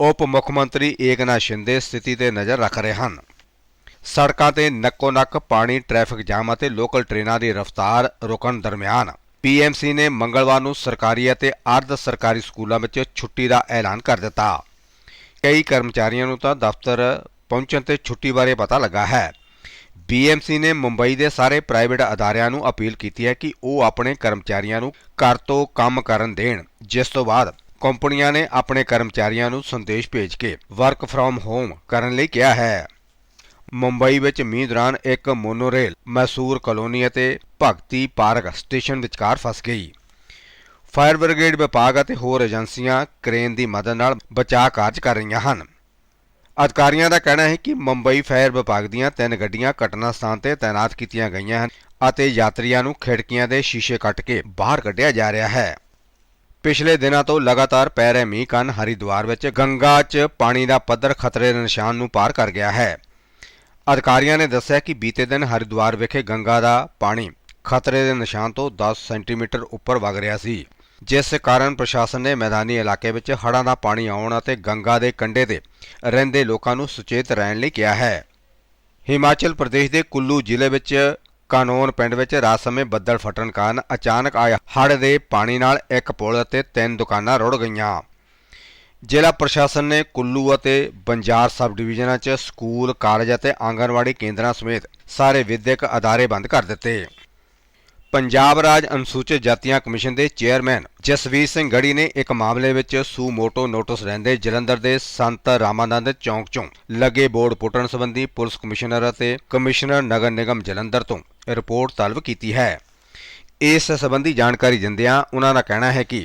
ਉਪ ਮੁੱਖ ਮੰਤਰੀ ਏਕਨਾਥ ਸ਼ਿੰਦੇ ਸਥਿਤੀ ਤੇ ਨਜ਼ਰ ਰੱਖ ਰਹੇ ਹਨ। ਸੜਕਾਂ ਤੇ ਨੱਕੋ ਨੱਕ ਪਾਣੀ, ਟ੍ਰੈਫਿਕ ਜਾਮ ਅਤੇ ਲੋਕਲ ਟ੍ਰੇਨਾਂ ਦੀ ਰਫ਼ਤਾਰ ਰੁਕਣ ਦਰਮਿਆਨ ਪੀਐਮਸੀ ਨੇ ਮੰਗਲਵਾਰ ਨੂੰ ਸਰਕਾਰੀ ਅਤੇ ਅਰਧ ਸਰਕਾਰੀ ਸਕੂਲਾਂ ਵਿੱਚ ਛੁੱਟੀ ਦਾ ਐਲਾਨ ਕਰ ਦਿੱਤਾ। ਕਈ ਕਰਮਚਾਰੀਆਂ ਨੂੰ ਤਾਂ ਦਫ਼ਤਰ ਪਹੁੰਚਣ ਤੇ ਛੁੱਟੀ ਬਾਰੇ ਪਤਾ ਲੱਗਾ ਹੈ। ਬੀਐਮਸੀ ਨੇ ਮੁੰਬਈ ਦੇ ਸਾਰੇ ਪ੍ਰਾਈਵੇਟ ਅਦਾਰਿਆਂ ਨੂੰ ਅਪੀਲ ਕੀਤੀ ਹੈ ਕਿ ਉਹ ਆਪਣੇ ਕਰਮਚਾਰੀਆਂ ਨੂੰ ਘਰ ਤੋਂ ਕੰਮ ਕਰਨ ਦੇਣ। ਜਿਸ ਤੋਂ ਬਾਅਦ ਕੰਪਨੀਆਂ ਨੇ ਆਪਣੇ ਕਰਮਚਾਰੀਆਂ ਨੂੰ ਸੰਦੇਸ਼ ਭੇਜ ਕੇ ਵਰਕ ਫਰੋਮ ਹੋਮ ਕਰਨ ਲਈ ਕਿਹਾ ਹੈ। ਮੁੰਬਈ ਵਿੱਚ ਮੀਂਹ ਦੌਰਾਨ ਇੱਕ ਮੋਨੋਰੇਲ ਮੈਸੂਰ ਕਲੋਨੀ ਅਤੇ ਭਗਤੀ ਪਾਰਕ ਸਟੇਸ਼ਨ ਵਿਚਕਾਰ ਫਸ ਗਈ। ਫਾਇਰ ਬ੍ਰਿਗੇਡ ਵਿਭਾਗ ਅਤੇ ਹੋਰ ਏਜੰਸੀਆਂ ਕ੍ਰੇਨ ਦੀ ਮਦਦ ਨਾਲ ਬਚਾਅ ਕਾਰਜ ਕਰ ਰਹੀਆਂ ਹਨ। ਅਧਿਕਾਰੀਆਂ ਦਾ ਕਹਿਣਾ ਹੈ ਕਿ ਮੁੰਬਈ ਫਾਇਰ ਵਿਭਾਗ ਦੀਆਂ ਤਿੰਨ ਗੱਡੀਆਂ ਘਟਨਾ ਸਥਾਨ ਤੇ ਤਾਇਨਾਤ ਕੀਤੀਆਂ ਗਈਆਂ ਹਨ ਅਤੇ ਯਾਤਰੀਆਂ ਨੂੰ ਖਿੜਕੀਆਂ ਦੇ ਸ਼ੀਸ਼ੇ ਕੱਟ ਕੇ ਬਾਹਰ ਕੱਢਿਆ ਜਾ ਰਿਹਾ ਹੈ। ਪਿਛਲੇ ਦਿਨਾਂ ਤੋਂ ਲਗਾਤਾਰ ਪੈ ਰਹੇ ਮੀਂਹ ਕਾਰਨ ਹਰਿਦੁਆਰ ਵਿੱਚ ਗੰਗਾ 'ਚ ਪਾਣੀ ਦਾ ਪੱਧਰ ਖਤਰੇ ਦੇ ਨਿਸ਼ਾਨ ਨੂੰ ਪਾਰ ਕਰ ਗਿਆ ਹੈ। ਅਧਿਕਾਰੀਆਂ ਨੇ ਦੱਸਿਆ ਕਿ ਬੀਤੇ ਦਿਨ ਹਰਿਦੁਆਰ ਵਿਖੇ ਗੰਗਾ ਦਾ ਪਾਣੀ ਖਤਰੇ ਦੇ ਨਿਸ਼ਾਨ ਤੋਂ 10 ਸੈਂਟੀਮੀਟਰ ਉੱਪਰ ਵਗ ਰਿਹਾ ਸੀ, ਜਿਸ ਕਾਰਨ ਪ੍ਰਸ਼ਾਸਨ ਨੇ ਮੈਦਾਨੀ ਇਲਾਕੇ ਵਿੱਚ ਹੜ੍ਹਾਂ ਦਾ ਪਾਣੀ ਆਉਣ ਅਤੇ ਗੰਗਾ ਦੇ ਕੰਢੇ ਤੇ ਰਹਿੰਦੇ ਲੋਕਾਂ ਨੂੰ ਸੁਚੇਤ ਰਹਿਣ ਲਈ ਕਿਹਾ ਹੈ। ਹਿਮਾਚਲ ਪ੍ਰਦੇਸ਼ ਦੇ ਕੁੱਲੂ ਜ਼ਿਲ੍ਹੇ ਵਿੱਚ ਕਾਨੌਨ ਪਿੰਡ ਵਿੱਚ ਰਾਤ ਸਮੇਂ ਬੱਦਲ ਫਟਣ ਕਾਰਨ ਅਚਾਨਕ ਆਇਆ ਹੜ੍ਹ ਦੇ ਪਾਣੀ ਨਾਲ ਇੱਕ ਪੁਲ ਅਤੇ ਤਿੰਨ ਦੁਕਾਨਾਂ ਰੁੜ ਗਈਆਂ। ਜ਼ਿਲ੍ਹਾ ਪ੍ਰਸ਼ਾਸਨ ਨੇ ਕੁੱਲੂ ਅਤੇ ਬੰਜਾਰ ਸਬ ਡਿਵੀਜ਼ਨਾਂ 'ਚ ਸਕੂਲ, ਕਾਲਜ ਅਤੇ ਆਂਗਣਵਾੜੀ ਕੇਂਦਰਾਂ ਸਮੇਤ ਸਾਰੇ ਵਿਦਿਅਕ ਅਦਾਰੇ ਬੰਦ ਕਰ ਦਿੱਤੇ। ਪੰਜਾਬ ਰਾਜ ਅਨੁਸੂਚਿਤ ਜਾਤੀਆਂ ਕਮਿਸ਼ਨ ਦੇ ਚੇਅਰਮੈਨ ਜਸਵੀਰ ਸਿੰਘ ਗੜੀ ਨੇ ਇੱਕ ਮਾਮਲੇ ਵਿੱਚ ਸੂ ਮੋਟੋ ਨੋਟਿਸ ਰਹਿੰਦੇ ਜਲੰਧਰ ਦੇ ਸੰਤ ਰਾਮਾਨੰਦ ਚੌਂਕ 'ਚੋਂ ਲੱਗੇ ਬੋਰਡ ਪੁੱਟਣ ਸੰਬੰਧੀ ਪੁਲਿਸ ਕਮਿਸ਼ਨਰ ਅਤੇ ਕਮਿਸ਼ਨਰ ਨਗਰ ਨਿਗਮ ਜਲੰਧਰ ਤੋਂ ਰਿਪੋਰਟ ਤਲਬ ਕੀਤੀ ਹੈ। ਇਸ ਸੰਬੰਧੀ ਜਾਣਕਾਰੀ ਦਿੰਦਿਆਂ ਉਹਨਾਂ ਦਾ ਕਹਿਣਾ ਹੈ ਕਿ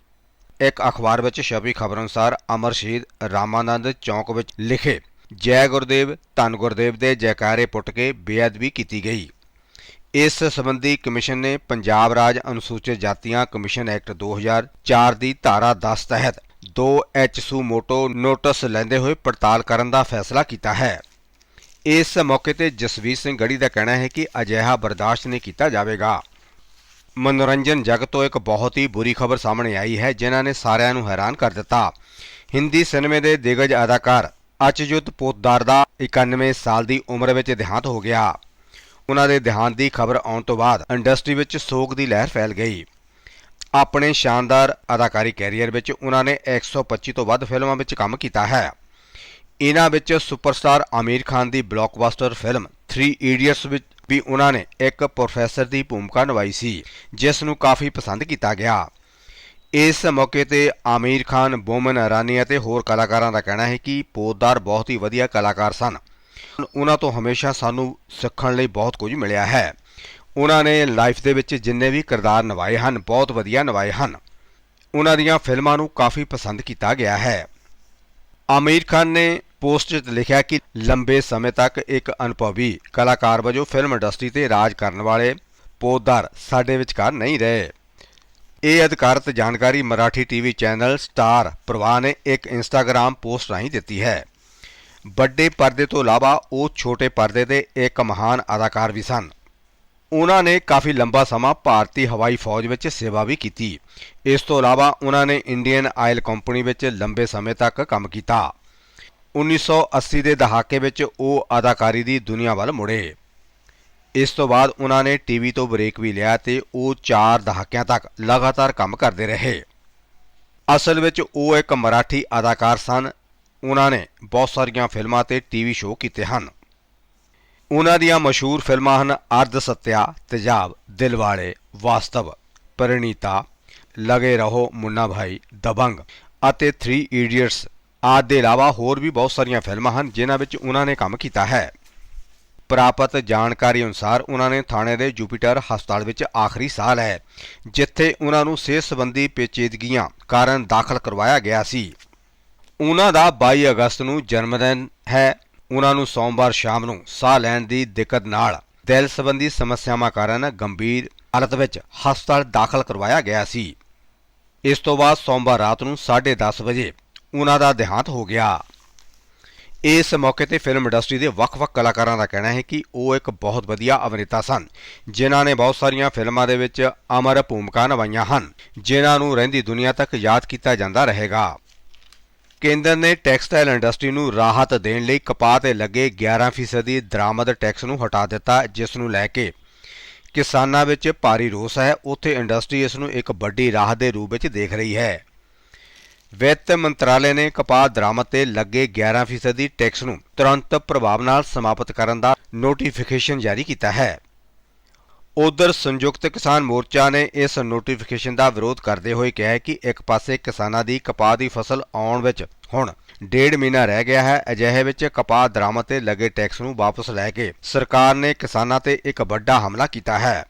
ਇੱਕ ਅਖਬਾਰ ਵਿੱਚ ਛਪੀ ਖਬਰ ਅਨੁਸਾਰ ਅਮਰ ਸ਼ਹੀਦ ਰਾਮਾਨੰਦ ਚੌਂਕ ਵਿੱਚ ਲਿਖੇ, ਜੈ ਗੁਰਦੇਵ, ਧੰਨ ਗੁਰਦੇਵ ਦੇ ਜੈਕਾਰੇ ਪੁੱਟ ਕੇ ਬੇਅਦਬੀ ਕੀਤੀ ਗਈ। ਇਸ ਸੰਬੰਧੀ ਕਮਿਸ਼ਨ ਨੇ ਪੰਜਾਬ ਰਾਜ ਅਨੁਸੂਚਿਤ ਜਾਤੀਆਂ ਕਮਿਸ਼ਨ ਐਕਟ 2004 ਦੀ ਧਾਰਾ 10 ਤਹਿਤ 2 ਐਚ ਮੋਟੋ ਨੋਟਿਸ ਲੈਂਦੇ ਹੋਏ ਪੜਤਾਲ ਕਰਨ ਦਾ ਫੈਸਲਾ ਕੀਤਾ ਹੈ। ਇਸ ਮੌਕੇ ਤੇ ਜਸਵੀਰ ਸਿੰਘ ਗੜੀ ਦਾ ਕਹਿਣਾ ਹੈ ਕਿ ਅਜਿਹਾ ਬਰਦਾਸ਼ਤ ਨਹੀਂ ਕੀਤਾ ਜਾਵੇਗਾ। ਮਨੋਰੰਜਨ ਜਗਤ ਤੋਂ ਇੱਕ ਬਹੁਤ ਹੀ ਬੁਰੀ ਖਬਰ ਸਾਹਮਣੇ ਆਈ ਹੈ, ਜਿਨ੍ਹਾਂ ਨੇ ਸਾਰਿਆਂ ਨੂੰ ਹੈਰਾਨ ਕਰ ਦਿੱਤਾ। ਹਿੰਦੀ ਸਿਨੇਮੇ ਦੇ ਦਿਗਜ ਅਦਾਕਾਰ ਅਚਯੁਤ ਪੋਤਦਾਰ ਦਾ 91 ਸਾਲ ਦੀ ਉਮਰ ਵਿੱਚ ਦੇਹਾਂਤ ਹੋ ਗਿਆ। ਉਹਨਾਂ ਦੇ ਦੇਹਾਂਤ ਦੀ ਖਬਰ ਆਉਣ ਤੋਂ ਬਾਅਦ ਇੰਡਸਟਰੀ ਵਿੱਚ ਸੋਗ ਦੀ ਲਹਿਰ ਫੈਲ ਗਈ। ਆਪਣੇ ਸ਼ਾਨਦਾਰ ਅਦਾਕਾਰੀ ਕੈਰੀਅਰ ਵਿੱਚ ਉਹਨਾਂ ਨੇ 125 ਤੋਂ ਵੱਧ ਫਿਲਮਾਂ ਵਿੱਚ ਕੰਮ ਕੀਤਾ ਹੈ। ਇਹਨਾਂ ਵਿੱਚ ਸੁਪਰਸਟਾਰ ਆਮੀਰ ਖਾਨ ਦੀ ਬਲੌਕਬਸਟਰ ਫਿਲਮ 3 ਇਡੀਅਟਸ ਵਿੱਚ ਵੀ ਉਹਨਾਂ ਨੇ ਇੱਕ ਪ੍ਰੋਫੈਸਰ ਦੀ ਭੂਮਿਕਾ ਨਿਭਾਈ ਸੀ, ਜਿਸ ਨੂੰ ਕਾਫੀ ਪਸੰਦ ਕੀਤਾ ਗਿਆ। ਇਸ ਮੌਕੇ ਤੇ ਆਮੀਰ ਖਾਨ, ਬੋਮਨ ਰਾਨੀ ਅਤੇ ਹੋਰ ਕਲਾਕਾਰਾਂ ਦਾ ਕਹਿਣਾ ਹੈ ਕਿ ਪੋਦਦਾਰ ਬਹੁਤ ਹੀ ਵਧੀਆ ਕਲਾਕਾਰ ਸਨ। ਉਹਨਾਂ ਤੋਂ ਹਮੇਸ਼ਾ ਸਾਨੂੰ ਸਿੱਖਣ ਲਈ ਬਹੁਤ ਕੁਝ ਮਿਲਿਆ ਹੈ। ਉਹਨਾਂ ਨੇ ਲਾਈਫ ਦੇ ਵਿੱਚ ਜਿੰਨੇ ਵੀ ਕਿਰਦਾਰ ਨਿਭਾਏ ਹਨ, ਬਹੁਤ ਵਧੀਆ ਨਿਭਾਏ ਹਨ। ਉਹਨਾਂ ਦੀਆਂ ਫਿਲਮਾਂ ਨੂੰ ਕਾਫੀ ਪਸੰਦ ਕੀਤਾ ਗਿਆ ਹੈ। ਆਮੀਰ ਖਾਨ ਨੇ ਪੋਸਟ 'ਚ ਲਿਖਿਆ ਕਿ ਲੰਬੇ ਸਮੇਂ ਤੱਕ ਇੱਕ ਅਨੁਭਵੀ ਕਲਾਕਾਰ ਵਜੋਂ ਫਿਲਮ ਇੰਡਸਟਰੀ ਤੇ ਰਾਜ ਕਰਨ ਵਾਲੇ ਪੋਦਾਰ ਸਾਡੇ ਵਿਚਕਾਰ ਨਹੀਂ ਰਹੇ। ਇਹ ਅਧਿਕਾਰਤ ਜਾਣਕਾਰੀ ਮਰਾਠੀ ਟੀਵੀ ਚੈਨਲ ਸਟਾਰ ਪ੍ਰਵਾਹ ਨੇ ਇੱਕ ਇੰਸਟਾਗ੍ਰam ਪੋਸਟ ਰਾਹੀਂ ਦਿੱਤੀ ਹੈ। ਵੱਡੇ ਪਰਦੇ ਤੋਂ ਇਲਾਵਾ ਉਹ ਛੋਟੇ ਪਰਦੇ ਦੇ ਇੱਕ ਮਹਾਨ ਅਦਾਕਾਰ ਵੀ ਸਨ। ਉਹਨਾਂ ਨੇ ਕਾਫੀ ਲੰਬਾ ਸਮਾਂ ਭਾਰਤੀ ਹਵਾਈ ਫੌਜ ਵਿੱਚ ਸੇਵਾ ਵੀ ਕੀਤੀ। ਇਸ ਤੋਂ ਇਲਾਵਾ ਉਹਨਾਂ ਨੇ ਇੰਡੀਅਨ ਆਇਲ ਕੰਪਨੀ ਵਿੱਚ ਲੰਬੇ ਸਮੇਂ ਤੱਕ ਕੰਮ ਕੀਤਾ। 1980 ਦੇ ਦਹਾਕੇ ਵਿੱਚ ਉਹ ਅਦਾਕਾਰੀ ਦੀ ਦੁਨੀਆ ਵੱਲ ਮੁੜੇ। ਇਸ ਤੋਂ ਬਾਅਦ ਉਹਨਾਂ ਨੇ ਟੀਵੀ ਤੋਂ ਬ੍ਰੇਕ ਵੀ ਲਿਆ ਤੇ ਉਹ 4 ਦਹਾਕਿਆਂ ਤੱਕ ਲਗਾਤਾਰ ਕੰਮ ਕਰਦੇ ਰਹੇ। ਅਸਲ ਵਿੱਚ ਉਹ ਇੱਕ ਮਰਾਠੀ ਅਦਾਕਾਰ ਸਨ। ਉਹਨਾਂ ਨੇ ਬਹੁਤ ਸਾਰੀਆਂ ਫਿਲਮਾਂ ਤੇ ਟੀਵੀ ਸ਼ੋਅ ਕੀਤੇ ਹਨ। ਉਹਨਾਂ ਦੀਆਂ ਮਸ਼ਹੂਰ ਫਿਲਮਾਂ ਹਨ ਅਰਧ ਸੱਤਿਆ, ਤੇਜਾਬ ਦਿਲਵਾਲੇ ਵਾਸਤਵ, ਪਰਿਣੀਤਾ, ਲਗੇ ਰਹੋ ਮੁੰਨਾ ਭਾਈ, ਦਬੰਗ ਅਤੇ 3 ਇਡੀਅਟਸ ਆਦਿ ਦੇ ਇਲਾਵਾ ਹੋਰ ਵੀ ਬਹੁਤ ਸਾਰੀਆਂ ਫਿਲਮਾਂ ਹਨ, ਜਿਨ੍ਹਾਂ ਵਿੱਚ ਉਹਨਾਂ ਨੇ ਕੰਮ ਕੀਤਾ ਹੈ। ਪ੍ਰਾਪਤ ਜਾਣਕਾਰੀ ਅਨੁਸਾਰ ਉਹਨਾਂ ਨੇ ਥਾਣੇ ਦੇ ਜੁਪੀਟਰ ਹਸਪਤਾਲ ਵਿੱਚ ਆਖਰੀ ਸਾਹ ਹੈ, ਜਿੱਥੇ ਉਹਨਾਂ ਨੂੰ ਸਿਹਤ ਸੰਬੰਧੀ ਪੇਚੀਦਗੀਆਂ ਕਾਰਨ ਦਾਖਲ ਕਰਵਾਇਆ ਗਿਆ ਸੀ। ਉਹਨਾਂ ਦਾ 22 ਅਗਸਤ ਨੂੰ ਜਨਮ ਦਿਨ ਹੈ। ਉਹਨਾਂ ਨੂੰ ਸੋਮਵਾਰ ਸ਼ਾਮ ਨੂੰ ਸਾਹ ਲੈਣ ਦੀ ਦਿੱਕਤ ਨਾਲ ਦਿਲ ਸੰਬੰਧੀ ਸਮੱਸਿਆਵਾਂ ਕਾਰਨ ਗੰਭੀਰ ਹਾਲਤ ਵਿੱਚ ਹਸਪਤਾਲ ਦਾਖਲ ਕਰਵਾਇਆ ਗਿਆ ਸੀ। ਇਸ ਤੋਂ ਬਾਅਦ ਸੋਮਵਾਰ ਰਾਤ ਨੂੰ 10:30 ਵਜੇ ਉਹਨਾਂ ਦਾ ਦੇਹਾਂਤ ਹੋ ਗਿਆ। ਇਸ ਮੌਕੇ ਤੇ ਫਿਲਮ ਇੰਡਸਟਰੀ ਦੇ ਵੱਖ-ਵੱਖ ਕਲਾਕਾਰਾਂ ਦਾ ਕਹਿਣਾ ਹੈ ਕਿ ਉਹ ਇੱਕ ਬਹੁਤ ਵਧੀਆ ਅਭਿਨੇਤਾ ਸਨ, ਜਿਨ੍ਹਾਂ ਨੇ ਬਹੁਤ ਸਾਰੀਆਂ ਫਿਲਮਾਂ ਦੇ ਵਿੱਚ ਅਮਰ ਭੂਮਿਕਾ ਨਿਭਾਈਆਂ ਹਨ, ਜਿਨ੍ਹਾਂ ਨੂੰ ਰਹਿੰਦੀ ਦੁਨੀਆ ਤੱਕ ਯਾਦ ਕੀਤਾ ਜਾਂਦਾ ਰਹੇਗਾ। ਕੇਂਦਰ ਨੇ ਟੈਕਸਟਾਈਲ ਇੰਡਸਟਰੀ ਨੂੰ ਰਾਹਤ ਦੇਣ ਲਈ ਕਪਾਹ ਤੇ ਲੱਗੇ 11% ਦਰਾਮਦ ਟੈਕਸ ਨੂੰ ਹਟਾ ਦਿੱਤਾ, ਜਿਸ ਨੂੰ ਲੈ ਕੇ ਕਿਸਾਨਾਂ ਵਿੱਚ ਭਾਰੀ ਰੋਸ ਹੈ। ਉੱਥੇ ਇੰਡਸਟਰੀ ਇਸ ਨੂੰ ਇੱਕ ਵੱਡੀ ਰਾਹਤ ਦੇ ਰੂਪ ਵਿੱਚ ਦੇਖ ਰਹੀ ਹੈ। ਵਿੱਤ ਮੰਤਰਾਲੇ ਨੇ ਕਪਾਹ ਦਰਾਮਦ ਤੇ ਲੱਗੇ 11% ਦੀ ਟੈਕਸ ਨੂੰ ਤੁਰੰਤ ਪ੍ਰਭਾਵ ਨਾਲ ਸਮਾਪਤ ਕਰਨ ਦਾ ਨੋਟੀਫਿਕੇਸ਼ਨ ਜਾਰੀ ਕੀਤਾ ਹੈ। ਉਧਰ ਸੰਯੁਕਤ ਕਿਸਾਨ ਮੋਰਚਾ ਨੇ ਇਸ ਨੋਟੀਫਿਕੇਸ਼ਨ ਦਾ ਵਿਰੋਧ ਕਰਦੇ ਹੋਏ ਕਿਹਾ ਕਿ ਇੱਕ ਪਾਸੇ ਕਿਸਾਨਾਂ ਦੀ ਕਪਾਹ ਦੀ ਫਸਲ ਆਉਣ ਵਿੱਚ ਹੁਣ ਡੇਢ ਮਹੀਨਾ ਰਹਿ ਗਿਆ ਹੈ, ਅਜਿਹੇ ਵਿੱਚ ਕਪਾਹ ਦਰਾਮਦ ਤੇ ਲੱਗੇ ਟੈਕਸ ਨੂੰ ਵਾਪਸ ਲੈ ਕੇ ਸਰਕਾਰ ਨੇ ਕਿਸਾਨਾਂ ਤੇ ਇੱਕ ਵੱਡਾ ਹਮਲਾ ਕੀਤਾ ਹੈ।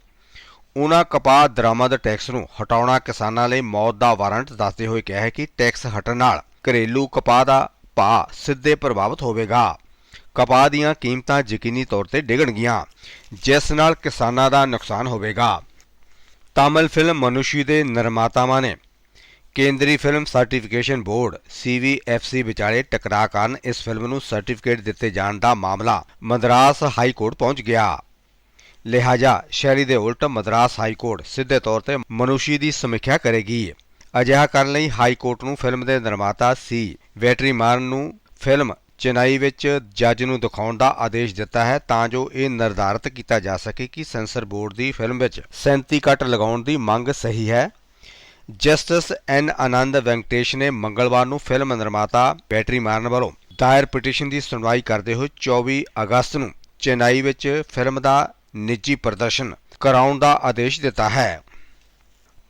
ਉਨ੍ਹਾਂ ਕਪਾਹ ਦਰਾਮਦ ਟੈਕਸ ਨੂੰ ਹਟਾਉਣਾ ਕਿਸਾਨਾਂ ਲਈ ਮੌਤ ਦਾ ਵਾਰੰਟ ਦੱਸਦੇ ਹੋਏ ਕਿਹਾ ਹੈ ਕਿ ਟੈਕਸ ਹਟਣ ਨਾਲ ਘਰੇਲੂ ਕਪਾਹ ਦਾ ਭਾਅ ਸਿੱਧੇ ਪ੍ਰਭਾਵਿਤ ਹੋਵੇਗਾ। ਕਪਾਹ ਦੀਆਂ ਕੀਮਤਾਂ ਯਕੀਨੀ ਤੌਰ ਤੇ ਡਿੱਗਣਗੀਆਂ, ਜਿਸ ਨਾਲ ਕਿਸਾਨਾਂ ਦਾ ਨੁਕਸਾਨ ਹੋਵੇਗਾ। ਤਾਮਿਲ ਫਿਲਮ ਮਨੁਸ਼ੀ ਦੇ ਨਿਰਮਾਤਾਵਾਂ ਨੇ ਕੇਂਦਰੀ ਫਿਲਮ ਸਰਟੀਫਿਕੇਸ਼ਨ ਬੋਰਡ CVFC ਵਿਚਾਲੇ ਟਕਰਾਅ ਕਾਰਨ ਇਸ ਫਿਲਮ ਨੂੰ ਸਰਟੀਫਿਕੇਟ ਦਿੱਤੇ ਜਾਣ ਦਾ ਮਾਮਲਾ ਮਦਰਾਸ ਹਾਈ ਕੋਰਟ ਪਹੁੰਚ ਗਿਆ। ਲਿਹਾਜ਼ਾ ਸ਼ਹਿਰੀ ਦੇ ਉਲਟ ਮਦਰਾਸ ਹਾਈ ਕੋਰਟ ਸਿੱਧੇ ਤੌਰ ਤੇ ਮਨੁਸ਼ੀ ਦੀ ਸਮੀਖਿਆ ਕਰੇਗੀ। ਅਜਿਹਾ ਕਰਨ ਲਈ ਹਾਈ ਕੋਰਟ ਨੂੰ ਫਿਲਮ ਦੇ ਨਿਰਮਾਤਾ ਸੀ। ਵੈਟਰੀਮਾਨ ਨੂੰ ਫਿਲਮ ਚੇਨਈ ਵਿੱਚ ਜੱਜ ਨੂੰ ਦਿਖਾਉਣ ਦਾ ਆਦੇਸ਼ ਦਿੱਤਾ ਹੈ ਤਾਂ ਜੋ ਇਹ ਨਿਰਧਾਰਤ ਕੀਤਾ ਜਾ ਸਕੇ ਕਿ ਸੈਂਸਰ ਬੋਰਡ ਦੀ ਫਿਲਮ ਵਿੱਚ 37 ਕੱਟ ਲਗਾਉਣ ਦੀ ਮੰਗ ਸਹੀ ਹੈ। ਜਸਟਿਸ ਐਨ ਆਨੰਦ ਵੈਂਕਟੇਸ਼ ਨੇ ਮੰਗਲਵਾਰ ਨੂੰ ਫਿਲਮ ਨਿਰਮਾਤਾ ਬੈਟਰੀ ਮਾਰਨ ਵੱਲੋਂ ਦਾਇਰ ਪਟੀਸ਼ਨ ਦੀ ਸੁਣਵਾਈ ਕਰਦੇ ਹੋਏ 24 ਅਗਸਤ ਨੂੰ ਚੇਨਈ ਵਿੱਚ ਫਿਲਮ ਦਾ ਨਿੱਜੀ ਪ੍ਰਦਰਸ਼ਨ ਕਰਾਉਣ ਦਾ ਆਦੇਸ਼ ਦਿੱਤਾ ਹੈ।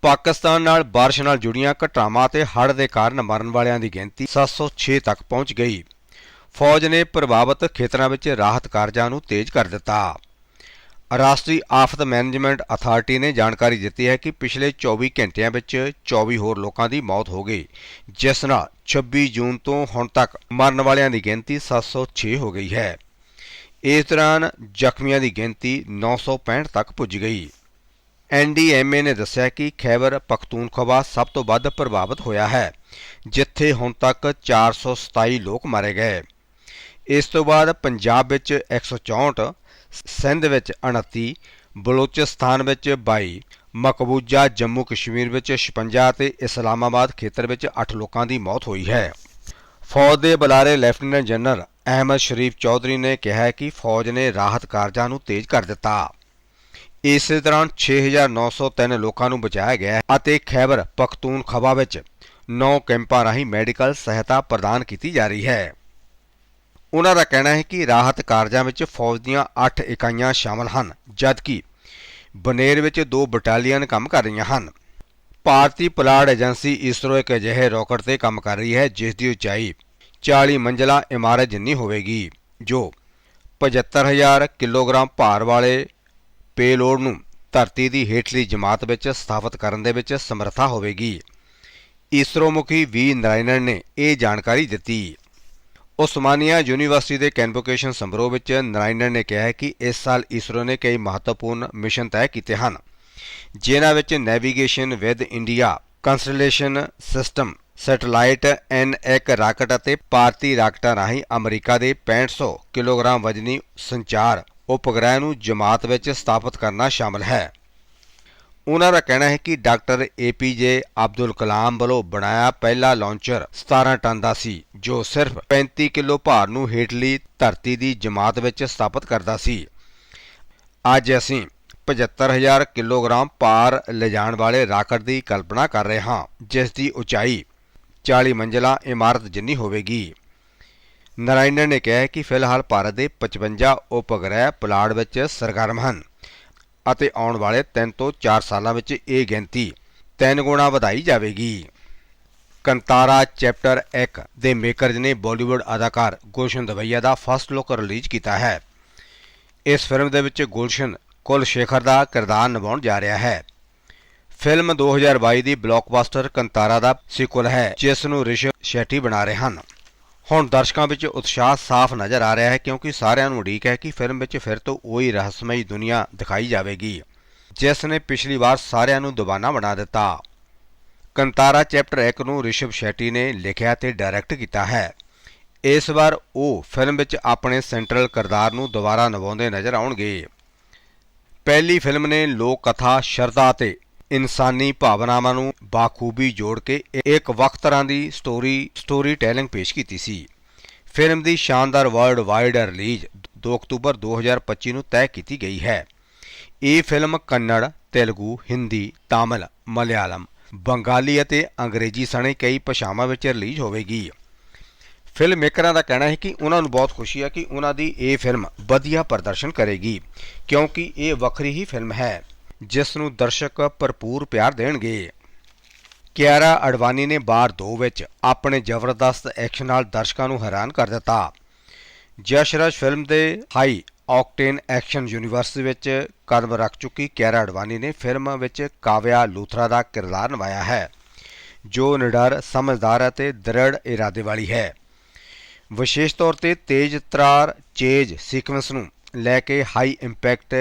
ਪਾਕਿਸਤਾਨ ਨਾਲ ਬਾਰਿਸ਼ ਨਾਲ ਜੁੜੀਆਂ ਘਟਨਾਵਾਂ ਤੇ ਹੜ੍ਹ ਦੇ ਕਾਰਨ ਮਰਨ ਵਾਲਿਆਂ ਦੀ ਗਿਣਤੀ 706 ਤੱਕ ਪਹੁੰਚ ਗਈ। ਫੌਜ ਨੇ ਪ੍ਰਭਾਵਿਤ ਖੇਤਰਾਂ ਵਿੱਚ ਰਾਹਤ ਕਾਰਜਾਂ ਨੂੰ ਤੇਜ਼ ਕਰ ਦਿੱਤਾ। ਰਾਸ਼ਟਰੀ ਆਫਤ ਮੈਨੇਜਮੈਂਟ ਅਥਾਰਟੀ ਨੇ ਜਾਣਕਾਰੀ ਦਿੱਤੀ ਹੈ ਕਿ ਪਿਛਲੇ 24 ਘੰਟਿਆਂ ਵਿੱਚ 24 ਹੋਰ ਲੋਕਾਂ ਦੀ ਮੌਤ ਹੋ ਗਈ, ਜਿਸ ਨਾਲ 26 ਜੂਨ ਤੋਂ ਹੁਣ ਤੱਕ ਮਰਨ ਵਾਲਿਆਂ ਦੀ ਗਿਣਤੀ 706 ਹੋ ਗਈ ਹੈ। ਇਸ ਦੌਰਾਨ ਜ਼ਖਮੀਆਂ ਦੀ ਗਿਣਤੀ 965 ਤੱਕ ਪੁੱਜ ਗਈ। ਐਨਡੀਐਮਏ ਨੇ ਦੱਸਿਆ ਕਿ ਖੈਬਰ ਪਖਤੂਨਖਵਾ ਸਭ ਤੋਂ ਵੱਧ ਪ੍ਰਭਾਵਿਤ ਹੋਇਆ ਹੈ, ਜਿੱਥੇ ਹੁਣ ਤੱਕ 427 ਲੋਕ ਮਾਰੇ ਗਏ। ਇਸ ਤੋਂ ਬਾਅਦ ਪੰਜਾਬ ਵਿੱਚ 164 ਸਿੰਧ ਵਿੱਚ 29 ਬਲੋਚਿਸਤਾਨ ਵਿੱਚ 22 ਮਕਬੂਜਾ, ਜੰਮੂ ਕਸ਼ਮੀਰ ਵਿੱਚ 56 ਤੇ ਇਸਲਾਮਾਬਾਦ ਖੇਤਰ ਵਿੱਚ 8 ਲੋਕਾਂ ਦੀ ਮੌਤ ਹੋਈ ਹੈ। ਫੌਜ ਦੇ ਬੁਲਾਰੇ ਲੈਫਟੀਨੈਂਟ ਜਨਰਲ ਅਹਿਮਦ ਸ਼ਰੀਫ ਚੌਧਰੀ ਨੇ ਕਿਹਾ ਕਿ ਫੌਜ ਨੇ ਰਾਹਤ ਕਾਰਜਾਂ ਨੂੰ ਤੇਜ਼ ਕਰ ਦਿੱਤਾ। ਇਸੇ ਦੌਰਾਨ 6903 ਲੋਕਾਂ ਨੂੰ ਬਚਾਇਆ ਗਿਆ ਅਤੇ ਖੈਬਰ ਪਖਤੂਨਖਵਾ ਵਿੱਚ 9 ਕੈਂਪਾਂ ਰਾਹੀਂ ਮੈਡੀਕਲ ਸਹਾਇਤਾ ਪ੍ਰਦਾਨ ਕੀਤੀ ਜਾ ਰਹੀ ਹੈ। ਉਹਨਾਂ ਦਾ ਕਹਿਣਾ ਹੈ ਕਿ ਰਾਹਤ ਕਾਰਜਾਂ ਵਿੱਚ ਫੌਜ ਦੀਆਂ 8 ਇਕਾਈਆਂ ਸ਼ਾਮਲ ਹਨ, ਜਦਕਿ ਬਨੇਰ ਵਿੱਚ ਦੋ ਬਟਾਲੀਅਨ ਕੰਮ ਕਰ ਰਹੀਆਂ ਹਨ। ਭਾਰਤੀ ਪੁਲਾੜ ਏਜੰਸੀ ਇਸਰੋ ਇੱਕ ਅਜਿਹੇ ਰਾਕਟ ਤੇ ਕੰਮ ਕਰ ਰਹੀ ਹੈ, ਜਿਸ ਦੀ ਉਚਾਈ 40 ਮੰਜ਼ਲਾ ਇਮਾਰਤ ਜਿੰਨੀ ਹੋਵੇਗੀ, ਜੋ 75000 ਕਿਲੋਗ੍ਰਾਮ ਭਾਰ ਵਾਲੇ ਪੇਲੋਡ ਨੂੰ ਧਰਤੀ ਦੀ ਹੇਠਲੀ ਜਮਾਤ ਵਿੱਚ ਸਥਾਪਿਤ ਕਰਨ ਦੇ ਵਿੱਚ ਸਮਰੱਥਾ ਹੋਵੇਗੀ। ਇਸਰੋ ਮੁਖੀ ਵੀ ਨਾਰਾਇਣਨ ਨੇ ਇਹ ਜਾਣਕਾਰੀ ਦਿੱਤੀ। ਉਸਮਾਨੀਆ ਯੂਨੀਵਰਸਿਟੀ ਦੇ ਕਨਵੋਕੇਸ਼ਨ ਸਮਾਰੋਹ ਵਿੱਚ ਨਾਰਾਇਣਨ ਨੇ ਕਿਹਾ ਕਿ ਇਸ ਸਾਲ ਇਸਰੋ ਨੇ ਕਈ ਮਹੱਤਵਪੂਰਨ ਮਿਸ਼ਨ ਤੈਅ ਕੀਤੇ ਹਨ, ਜਿਨ੍ਹਾਂ ਵਿੱਚ navigation with India constellation system satellite ਐਨ ਇੱਕ ਰਾਕਟ ਅਤੇ ਭਾਰਤੀ ਰਾਕਟਾਂ ਰਾਹੀਂ ਅਮਰੀਕਾ ਦੇ 6500 ਕਿਲੋਗ੍ਰਾਮ ਵਜਨੀ ਸੰਚਾਰ ਉਪਗ੍ਰਹਿ ਨੂੰ ਜਮਾਤ ਵਿੱਚ ਸਥਾਪਿਤ ਕਰਨਾ ਸ਼ਾਮਲ ਹੈ। ਉਹਨਾਂ ਦਾ ਕਹਿਣਾ ਹੈ ਕਿ ਡਾਕਟਰ ਏਪੀਜੇ ਅਬਦੁਲ ਕਲਾਮ ਵੱਲੋਂ ਬਣਾਇਆ ਪਹਿਲਾ ਲਾਂਚਰ 17 ਟਨ ਦਾ ਸੀ, ਜੋ ਸਿਰਫ 35 ਕਿਲੋ ਭਾਰ ਨੂੰ ਹੇਠਲੀ ਧਰਤੀ ਦੀ ਜਮਾਤ ਵਿੱਚ ਸਥਾਪਿਤ ਕਰਦਾ ਸੀ। ਅੱਜ ਅਸੀਂ 75000 ਕਿਲੋਗ੍ਰਾਮ ਭਾਰ ਲਿਜਾਣ ਵਾਲੇ ਰਾਕਟ ਦੀ ਕਲਪਨਾ ਕਰ ਰਹੇ ਹਾਂ, ਜਿਸ ਦੀ ਉਚਾਈ 40 ਮੰਜ਼ਲਾ ਇਮਾਰਤ ਜਿੰਨੀ ਹੋਵੇਗੀ। ਨਾਰਾਇਣਨ ਨੇ ਕਿਹਾ ਕਿ ਫਿਲਹਾਲ ਭਾਰਤ ਦੇ 55 ਉਪਗ੍ਰਹਿ ਪੁਲਾੜ ਵਿੱਚ ਸਰਗਰਮ ਹਨ ਅਤੇ ਆਉਣ ਵਾਲੇ 3 ਤੋਂ 4 ਸਾਲਾਂ ਵਿੱਚ ਇਹ ਗਿਣਤੀ ਤਿੰਨ ਗੁਣਾ ਵਧਾਈ ਜਾਵੇਗੀ। ਕੰਤਾਰਾ ਚੈਪਟਰ 1 ਦੇ ਮੇਕਰਜ਼ ਨੇ ਬਾਲੀਵੁੱਡ ਅਦਾਕਾਰ ਗੁਲਸ਼ਨ ਦਵਈਆ ਦਾ ਫਸਟ ਲੁੱਕ ਰਿਲੀਜ਼ ਕੀਤਾ ਹੈ। ਇਸ ਫਿਲਮ ਦੇ ਵਿੱਚ ਗੁਲਸ਼ਨ ਕੁਲ ਸ਼ੇਖਰ ਦਾ ਕਿਰਦਾਰ ਨਿਭਾਉਣ ਜਾ ਰਿਹਾ ਹੈ। ਫਿਲਮ 2022 ਦੀ ਬਲੌਕਬਸਟਰ ਕੰਤਾਰਾ ਦਾ ਸੀਕੁਅਲ ਹੈ, ਜਿਸ ਨੂੰ ਰਿਸ਼ਵ ਸ਼ੈਟੀ ਬਣਾ ਰਹੇ ਹਨ। ਹੁਣ ਦਰਸ਼ਕਾਂ ਵਿੱਚ ਉਤਸ਼ਾਹ ਸਾਫ਼ ਨਜ਼ਰ ਆ ਰਿਹਾ ਹੈ, ਕਿਉਂਕਿ ਸਾਰਿਆਂ ਨੂੰ ਉਡੀਕ ਹੈ ਕਿ ਫਿਲਮ ਵਿੱਚ ਫਿਰ ਤੋਂ ਉਹੀ ਰਹੱਸਮਈ ਦੁਨੀਆ ਦਿਖਾਈ ਜਾਵੇਗੀ, ਜਿਸ ਨੇ ਪਿਛਲੀ ਵਾਰ ਸਾਰਿਆਂ ਨੂੰ ਦੁਬਾਨਾ ਬਣਾ ਦਿੱਤਾ। ਕੰਤਾਰਾ ਚੈਪਟਰ 1 ਨੂੰ ਰਿਸ਼ਵ ਸ਼ੈਟੀ ਨੇ ਲਿਖਿਆ ਤੇ ਡਾਇਰੈਕਟ ਕੀਤਾ ਹੈ। ਇਸ ਵਾਰ ਉਹ ਫਿਲਮ ਵਿੱਚ ਆਪਣੇ ਸੈਂਟਰਲ ਕਿਰਦਾਰ ਨੂੰ ਦੁਬਾਰਾ ਨਿਭਾਉਂਦੇ ਨਜ਼ਰ ਆਉਣਗੇ। ਪਹਿਲੀ ਫਿਲਮ ਨੇ ਲੋਕ ਕਥਾ, ਸ਼ਰਧਾ ਤੇ ਇਨਸਾਨੀ ਭਾਵਨਾਵਾਂ ਨੂੰ ਬਾਖੂਬੀ ਜੋੜ ਕੇ ਇੱਕ ਵੱਖ ਤਰ੍ਹਾਂ ਦੀ ਸਟੋਰੀ ਸਟੋਰੀ ਟੈਲਿੰਗ ਪੇਸ਼ ਕੀਤੀ ਸੀ। ਫਿਲਮ ਦੀ ਸ਼ਾਨਦਾਰ ਵਰਲਡ ਵਾਈਡ ਰਿਲੀਜ਼ 2 ਅਕਤੂਬਰ 2025 ਨੂੰ ਤੈਅ ਕੀਤੀ ਗਈ ਹੈ। ਇਹ ਫਿਲਮ ਕੰਨੜ, ਤੇਲਗੂ, ਹਿੰਦੀ, ਤਾਮਿਲ, ਮਲਿਆਲਮ, ਬੰਗਾਲੀ ਅਤੇ ਅੰਗਰੇਜ਼ੀ ਸਣੇ ਕਈ ਭਾਸ਼ਾਵਾਂ ਵਿੱਚ ਰਿਲੀਜ਼ ਹੋਵੇਗੀ। ਫਿਲਮ ਮੇਕਰਾਂ ਦਾ ਕਹਿਣਾ ਹੈ ਕਿ ਉਹਨਾਂ ਨੂੰ ਬਹੁਤ ਖੁਸ਼ੀ ਹੈ ਕਿ ਉਹਨਾਂ ਦੀ ਇਹ ਫਿਲਮ ਵਧੀਆ ਪ੍ਰਦਰਸ਼ਨ ਕਰੇਗੀ, ਕਿਉਂਕਿ ਇਹ ਵੱਖਰੀ ਹੀ ਫਿਲਮ ਹੈ। ਜਿਸ ਨੂੰ ਦਰਸ਼ਕ ਭਰਪੂਰ ਪਿਆਰ ਦੇਣਗੇ। ਕਿਆਰਾ ਅਡਵਾਨੀ ਨੇ ਬਾਰ 2 ਵਿੱਚ ਆਪਣੇ ਜ਼ਬਰਦਸਤ ਐਕਸ਼ਨ ਨਾਲ ਦਰਸ਼ਕਾਂ ਨੂੰ ਹੈਰਾਨ ਕਰ ਦਿੱਤਾ। ਜਸ਼ਰਜ ਫਿਲਮ ਦੇ ਹਾਈ ਆਕਟੇਨ ਐਕਸ਼ਨ ਯੂਨੀਵਰਸ ਵਿੱਚ ਕਦਮ ਰੱਖ ਚੁੱਕੀ ਕਿਆਰਾ ਅਡਵਾਨੀ ਨੇ ਫਿਲਮ ਵਿੱਚ ਕਾਵਿਆ ਲੂਥਰਾ ਦਾ ਕਿਰਦਾਰ ਨਿਭਾਇਆ ਹੈ, ਜੋ ਨਿਡਰ, ਸਮਝਦਾਰ ਅਤੇ ਦ੍ਰਿੜ ਇਰਾਦੇ ਵਾਲੀ ਹੈ। ਵਿਸ਼ੇਸ਼ ਤੌਰ ਤੇ ਤੇਜ਼ ਤਰਾਰ, ਚੇਜ ਸੀਕਵੈਂਸ ਨੂੰ ਲੈ ਕੇ ਹਾਈ ਇੰਪੈਕਟ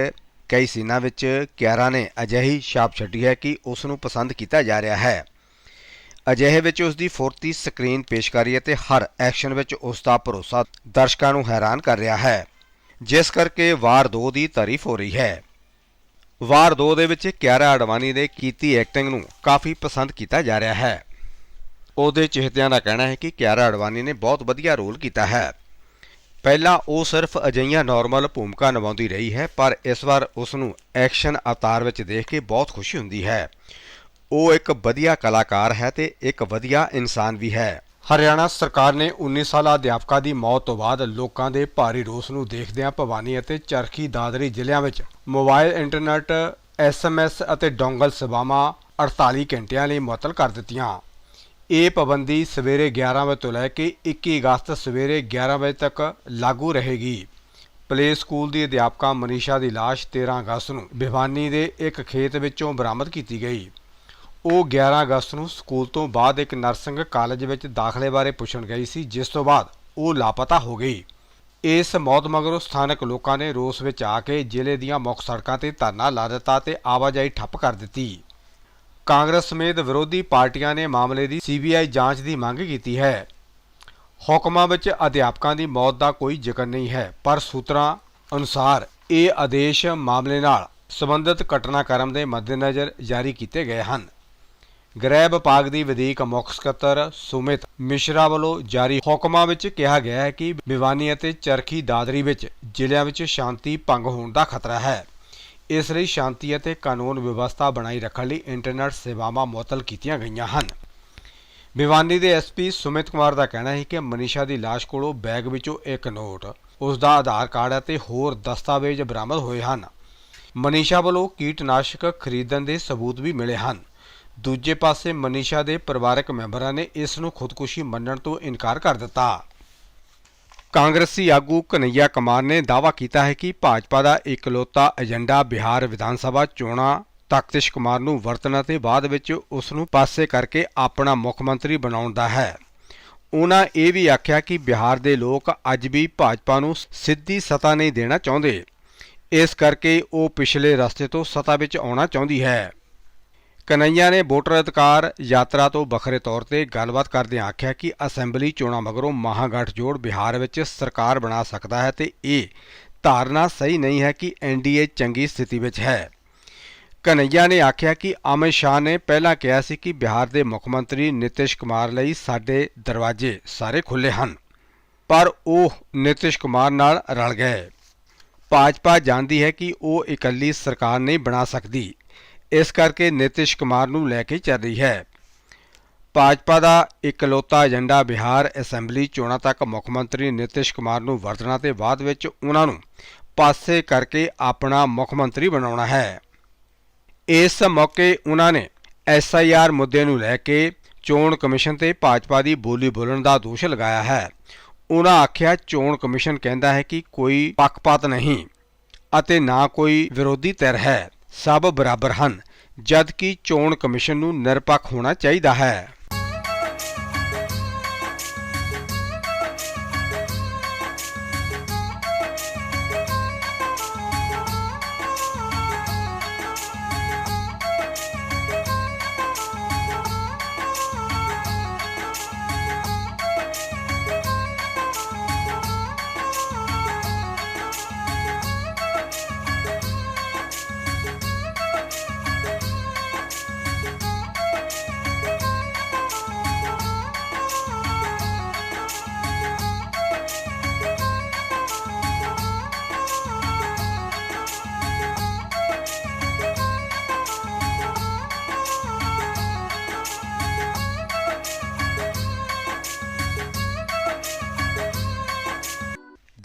ਕਈ ਸੀਨਾਂ ਵਿੱਚ ਕਿਆਰਾ ਨੇ ਅਜਿਹੀ ਛਾਪ ਛੱਡੀ ਹੈ ਕਿ ਉਸ ਨੂੰ ਪਸੰਦ ਕੀਤਾ ਜਾ ਰਿਹਾ ਹੈ। ਅਜਿਹੇ ਵਿੱਚ ਉਸ ਦੀ ਫੁਰਤੀ, ਸਕਰੀਨ, ਪੇਸ਼ਕਾਰੀ ਅਤੇ ਹਰ ਐਕਸ਼ਨ ਵਿੱਚ ਉਸ ਦਾ ਭਰੋਸਾ ਦਰਸ਼ਕਾਂ ਨੂੰ ਹੈਰਾਨ ਕਰ ਰਿਹਾ ਹੈ। ਜਿਸ ਕਰਕੇ ਵਾਰ 2 ਦੀ ਤਾਰੀਫ ਹੋ ਰਹੀ ਹੈ। ਵਾਰ 2 ਦੇ ਵਿੱਚ ਕਿਆਰਾ ਅਡਵਾਨੀ ਦੇ ਕੀਤੀ ਐਕਟਿੰਗ ਨੂੰ ਕਾਫੀ ਪਸੰਦ ਕੀਤਾ ਜਾ ਰਿਹਾ ਹੈ। ਉਹਦੇ ਚਿਹਤਿਆਂ ਦਾ ਕਹਿਣਾ ਹੈ ਕਿ ਕਿਆਰਾ ਅਡਵਾਨੀ ਨੇ ਬਹੁਤ ਵਧੀਆ ਰੋਲ ਕੀਤਾ ਹੈ। ਪਹਿਲਾਂ ਉਹ ਸਿਰਫ ਅਜਈਆਂ ਨਾਰਮਲ ਭੂਮਿਕਾ ਨਿਭਾਉਂਦੀ ਰਹੀ ਹੈ, ਪਰ ਇਸ ਵਾਰ ਉਸ ਨੂੰ ਐਕਸ਼ਨ ਅਵਤਾਰ ਵਿੱਚ ਦੇਖ ਕੇ ਬਹੁਤ ਖੁਸ਼ੀ ਹੁੰਦੀ ਹੈ। ਉਹ ਇੱਕ ਵਧੀਆ ਕਲਾਕਾਰ ਹੈ ਤੇ ਇੱਕ ਵਧੀਆ ਇਨਸਾਨ ਵੀ ਹੈ। ਹਰਿਆਣਾ ਸਰਕਾਰ ਨੇ 19 ਸਾਲਾ ਅਧਿਆਪਕਾ ਦੀ ਮੌਤ ਤੋਂ ਬਾਅਦ ਲੋਕਾਂ ਦੇ ਭਾਰੀ ਰੋਸ ਨੂੰ ਦੇਖਦਿਆਂ ਭਵਾਨੀ ਅਤੇ ਚਰਖੀ ਦਾਦਰੀ ਜ਼ਿਲ੍ਹਿਆਂ ਵਿੱਚ ਮੋਬਾਈਲ ਇੰਟਰਨੈਟ ਐਸਐਮਐਸ ਅਤੇ ਡੋਂਗਲ ਸੇਵਾਵਾਂ 48 ਘੰਟਿਆਂ ਲਈ ਮੁਅੱਤਲ ਕਰ ਦਿੱਤੀਆਂ। ਇਹ ਪਾਬੰਦੀ ਸਵੇਰੇ 11 ਵਜੇ ਤੋਂ ਲੈ ਕੇ 21 ਅਗਸਤ ਸਵੇਰੇ 11 ਵਜੇ ਤੱਕ ਲਾਗੂ ਰਹੇਗੀ। ਪਲੇ ਸਕੂਲ ਦੀ ਅਧਿਆਪਕਾ ਮਨੀਸ਼ਾ ਦੀ ਲਾਸ਼ 13 ਅਗਸਤ ਨੂੰ ਭਿਵਾਨੀ ਦੇ ਇੱਕ ਖੇਤ ਵਿੱਚੋਂ ਬਰਾਮਦ ਕੀਤੀ ਗਈ। ਉਹ 11 ਅਗਸਤ ਨੂੰ ਸਕੂਲ ਤੋਂ ਬਾਅਦ ਇੱਕ ਨਰਸਿੰਗ ਕਾਲਜ ਵਿੱਚ ਦਾਖਲੇ ਬਾਰੇ ਪੁੱਛਣ ਗਈ ਸੀ, ਜਿਸ ਤੋਂ ਬਾਅਦ ਉਹ ਲਾਪਤਾ ਹੋ ਗਈ। ਇਸ ਮੌਤ ਮਗਰੋਂ ਸਥਾਨਕ ਲੋਕਾਂ ਨੇ ਰੋਸ ਵਿੱਚ ਆ ਕੇ ਜ਼ਿਲ੍ਹੇ ਦੀਆਂ ਮੁੱਖ ਸੜਕਾਂ ਤੇ ਧਰਨਾ ਲਾ ਦਿੱਤਾ ਤੇ ਆਵਾਜਾਈ ਠੱਪ ਕਰ ਦਿੱਤੀ। ਕਾਂਗਰਸ ਸਮੇਤ ਵਿਰੋਧੀ ਪਾਰਟੀਆਂ ਨੇ ਮਾਮਲੇ ਦੀ ਸੀਬੀਆਈ ਜਾਂਚ ਦੀ ਮੰਗ ਕੀਤੀ ਹੈ। ਹੁਕਮਾਂ ਵਿੱਚ ਅਧਿਆਪਕਾਂ ਦੀ ਮੌਤ ਦਾ ਕੋਈ ਜ਼ਿਕਰ ਨਹੀਂ ਹੈ, ਪਰ ਸੂਤਰਾਂ ਅਨੁਸਾਰ ਇਹ ਆਦੇਸ਼ ਮਾਮਲੇ ਨਾਲ ਸੰਬੰਧਿਤ ਘਟਨਾਕ੍ਰਮ ਦੇ ਮੱਦੇਨਜ਼ਰ ਜਾਰੀ ਕੀਤੇ ਗਏ ਹਨ। ਗ੍ਰਹਿ ਵਿਭਾਗ ਦੀ ਵਧੀਕ ਮੁੱਖ ਸਕੱਤਰ ਸੁਮਿਤ ਮਿਸ਼ਰਾ ਵੱਲੋਂ ਜਾਰੀ ਹੁਕਮਾਂ ਵਿੱਚ ਕਿਹਾ ਗਿਆ ਹੈ ਕਿ ਬਿਵਾਨੀ ਅਤੇ ਚਰਖੀ ਦਾਦਰੀ ਵਿੱਚ ਜ਼ਿਲ੍ਹਿਆਂ ਵਿੱਚ ਸ਼ਾਂਤੀ ਭੰਗ ਹੋਣ ਦਾ ਖਤਰਾ ਹੈ। ਇਸ ਲਈ ਸ਼ਾਂਤੀ ਅਤੇ ਕਾਨੂੰਨ ਵਿਵਸਥਾ ਬਣਾਈ ਰੱਖਣ ਲਈ ਇੰਟਰਨੈਟ ਸੇਵਾਵਾਂ ਮੁਅੱਤਲ ਕੀਤੀਆਂ ਗਈਆਂ ਹਨ। ਭਿਵਾਨੀ ਦੇ ਐਸਪੀ ਸੁਮਿਤ ਕੁਮਾਰ ਦਾ ਕਹਿਣਾ ਹੈ ਕਿ ਮਨੀਸ਼ਾ ਦੀ ਲਾਸ਼ ਕੋਲੋਂ ਬੈਗ ਵਿੱਚੋਂ ਇੱਕ ਨੋਟ, ਉਸ ਦਾ ਆਧਾਰ ਕਾਰਡ ਅਤੇ ਹੋਰ ਦਸਤਾਵੇਜ਼ ਬਰਾਮਦ ਹੋਏ ਹਨ। ਮਨੀਸ਼ਾ ਵੱਲੋਂ ਕੀਟਨਾਸ਼ਕ ਖਰੀਦਣ ਦੇ ਸਬੂਤ ਵੀ ਮਿਲੇ ਹਨ। ਦੂਜੇ ਪਾਸੇ ਮਨੀਸ਼ਾ ਦੇ ਪਰਿਵਾਰਕ ਮੈਂਬਰਾਂ ਨੇ ਇਸ ਨੂੰ ਖੁਦਕੁਸ਼ੀ ਮੰਨਣ ਤੋਂ ਇਨਕਾਰ ਕਰ ਦਿੱਤਾ। ਕਾਂਗਰਸੀ ਆਗੂ ਕਨਈਆ ਕੁਮਾਰ ਨੇ ਦਾਅਵਾ ਕੀਤਾ ਹੈ ਕਿ ਭਾਜਪਾ ਦਾ ਇਕਲੌਤਾ ਏਜੰਡਾ ਬਿਹਾਰ ਵਿਧਾਨ ਸਭਾ ਚੋਣਾਂ ਤਖਤਿਸ਼ ਕੁਮਾਰ ਨੂੰ ਵਰਤਣ ਅਤੇ ਬਾਅਦ ਵਿੱਚ ਉਸ ਨੂੰ ਪਾਸੇ ਕਰਕੇ ਆਪਣਾ ਮੁੱਖ ਮੰਤਰੀ ਬਣਾਉਣ ਦਾ ਹੈ। ਉਹਨਾਂ ਇਹ ਵੀ ਆਖਿਆ ਕਿ ਬਿਹਾਰ ਦੇ ਲੋਕ ਅੱਜ ਵੀ ਭਾਜਪਾ ਨੂੰ ਸਿੱਧੀ ਸਤਾ ਨਹੀਂ ਦੇਣਾ ਚਾਹੁੰਦੇ। ਇਸ ਕਰਕੇ ਉਹ ਪਿਛਲੇ ਰਸਤੇ ਤੋਂ ਸਤਾ ਵਿੱਚ ਆਉਣਾ ਚਾਹੁੰਦੀ ਹੈ। ਕਨਈਆ ਨੇ ਵੋਟਰ ਅਧਿਕਾਰ ਯਾਤਰਾ ਤੋਂ ਵੱਖਰੇ ਤੌਰ ਤੇ ਗੱਲਬਾਤ ਕਰਦਿਆਂ ਆਖਿਆ ਕਿ ਅਸੈਂਬਲੀ ਚੋਣਾਂ ਮਗਰੋਂ ਮਹਾਗਠਜੋੜ ਬਿਹਾਰ ਵਿੱਚ ਸਰਕਾਰ ਬਣਾ ਸਕਦਾ ਹੈ ਤੇ ਇਹ ਧਾਰਨਾ ਸਹੀ ਨਹੀਂ ਹੈ ਕਿ ਐਨਡੀਏ ਚੰਗੀ ਸਥਿਤੀ ਵਿੱਚ ਹੈ। ਕਨਈਆ ਨੇ ਆਖਿਆ ਕਿ ਅਮਿਤ ਸ਼ਾਹ ਨੇ ਪਹਿਲਾਂ ਕਿਹਾ ਸੀ ਕਿ ਬਿਹਾਰ ਦੇ ਮੁੱਖ ਮੰਤਰੀ ਨਿਤਿਸ਼ ਕੁਮਾਰ ਲਈ ਸਾਡੇ ਦਰਵਾਜ਼ੇ ਸਾਰੇ ਖੁੱਲੇ ਹਨ, ਪਰ ਉਹ ਨਿਤਿਸ਼ ਕੁਮਾਰ ਨਾਲ ਰਲ ਗਏ। ਭਾਜਪਾ ਜਾਣਦੀ ਹੈ ਕਿ ਉਹ ਇਕੱਲੀ ਸਰਕਾਰ ਨਹੀਂ ਬਣਾ ਸਕਦੀ। ਇਸ ਕਰਕੇ ਨਿਤਿਸ਼ ਕੁਮਾਰ ਨੂੰ ਲੈ ਕੇ ਚੱਲ ਰਹੀ ਹੈ। ਭਾਜਪਾ ਦਾ ਇਕਲੌਤਾ ਏਜੰਡਾ ਬਿਹਾਰ ਅਸੈਂਬਲੀ ਚੋਣਾਂ ਤੱਕ ਮੁੱਖ ਮੰਤਰੀ ਨਿਤਿਸ਼ ਕੁਮਾਰ ਨੂੰ ਵਰਤਣਾ ਤੇ ਬਾਅਦ ਵਿੱਚ ਉਹਨਾਂ ਨੂੰ ਪਾਸੇ ਕਰਕੇ ਆਪਣਾ ਮੁੱਖ ਮੰਤਰੀ ਬਣਾਉਣਾ ਹੈ। ਇਸ ਮੌਕੇ ਉਹਨਾਂ ਨੇ ਐਸਆਈਆਰ ਮੁੱਦੇ ਨੂੰ ਲੈ ਕੇ ਚੋਣ ਕਮਿਸ਼ਨ ਤੇ ਭਾਜਪਾ ਦੀ ਬੋਲੀ ਬੋਲਣ ਦਾ ਦੋਸ਼ ਲਗਾਇਆ ਹੈ। ਉਹਨਾਂ ਆਖਿਆ, ਚੋਣ ਕਮਿਸ਼ਨ ਕਹਿੰਦਾ ਹੈ ਕਿ ਕੋਈ ਪੱਖਪਾਤ ਨਹੀਂ ਅਤੇ ਨਾ ਕੋਈ ਵਿਰੋਧੀ ਧਿਰ ਹੈ। ਸਭ ਬਰਾਬਰ ਹਨ ਜਦਕਿ ਚੋਣ ਕਮਿਸ਼ਨ ਨੂੰ ਨਿਰਪੱਖ ਹੋਣਾ ਚਾਹੀਦਾ ਹੈ।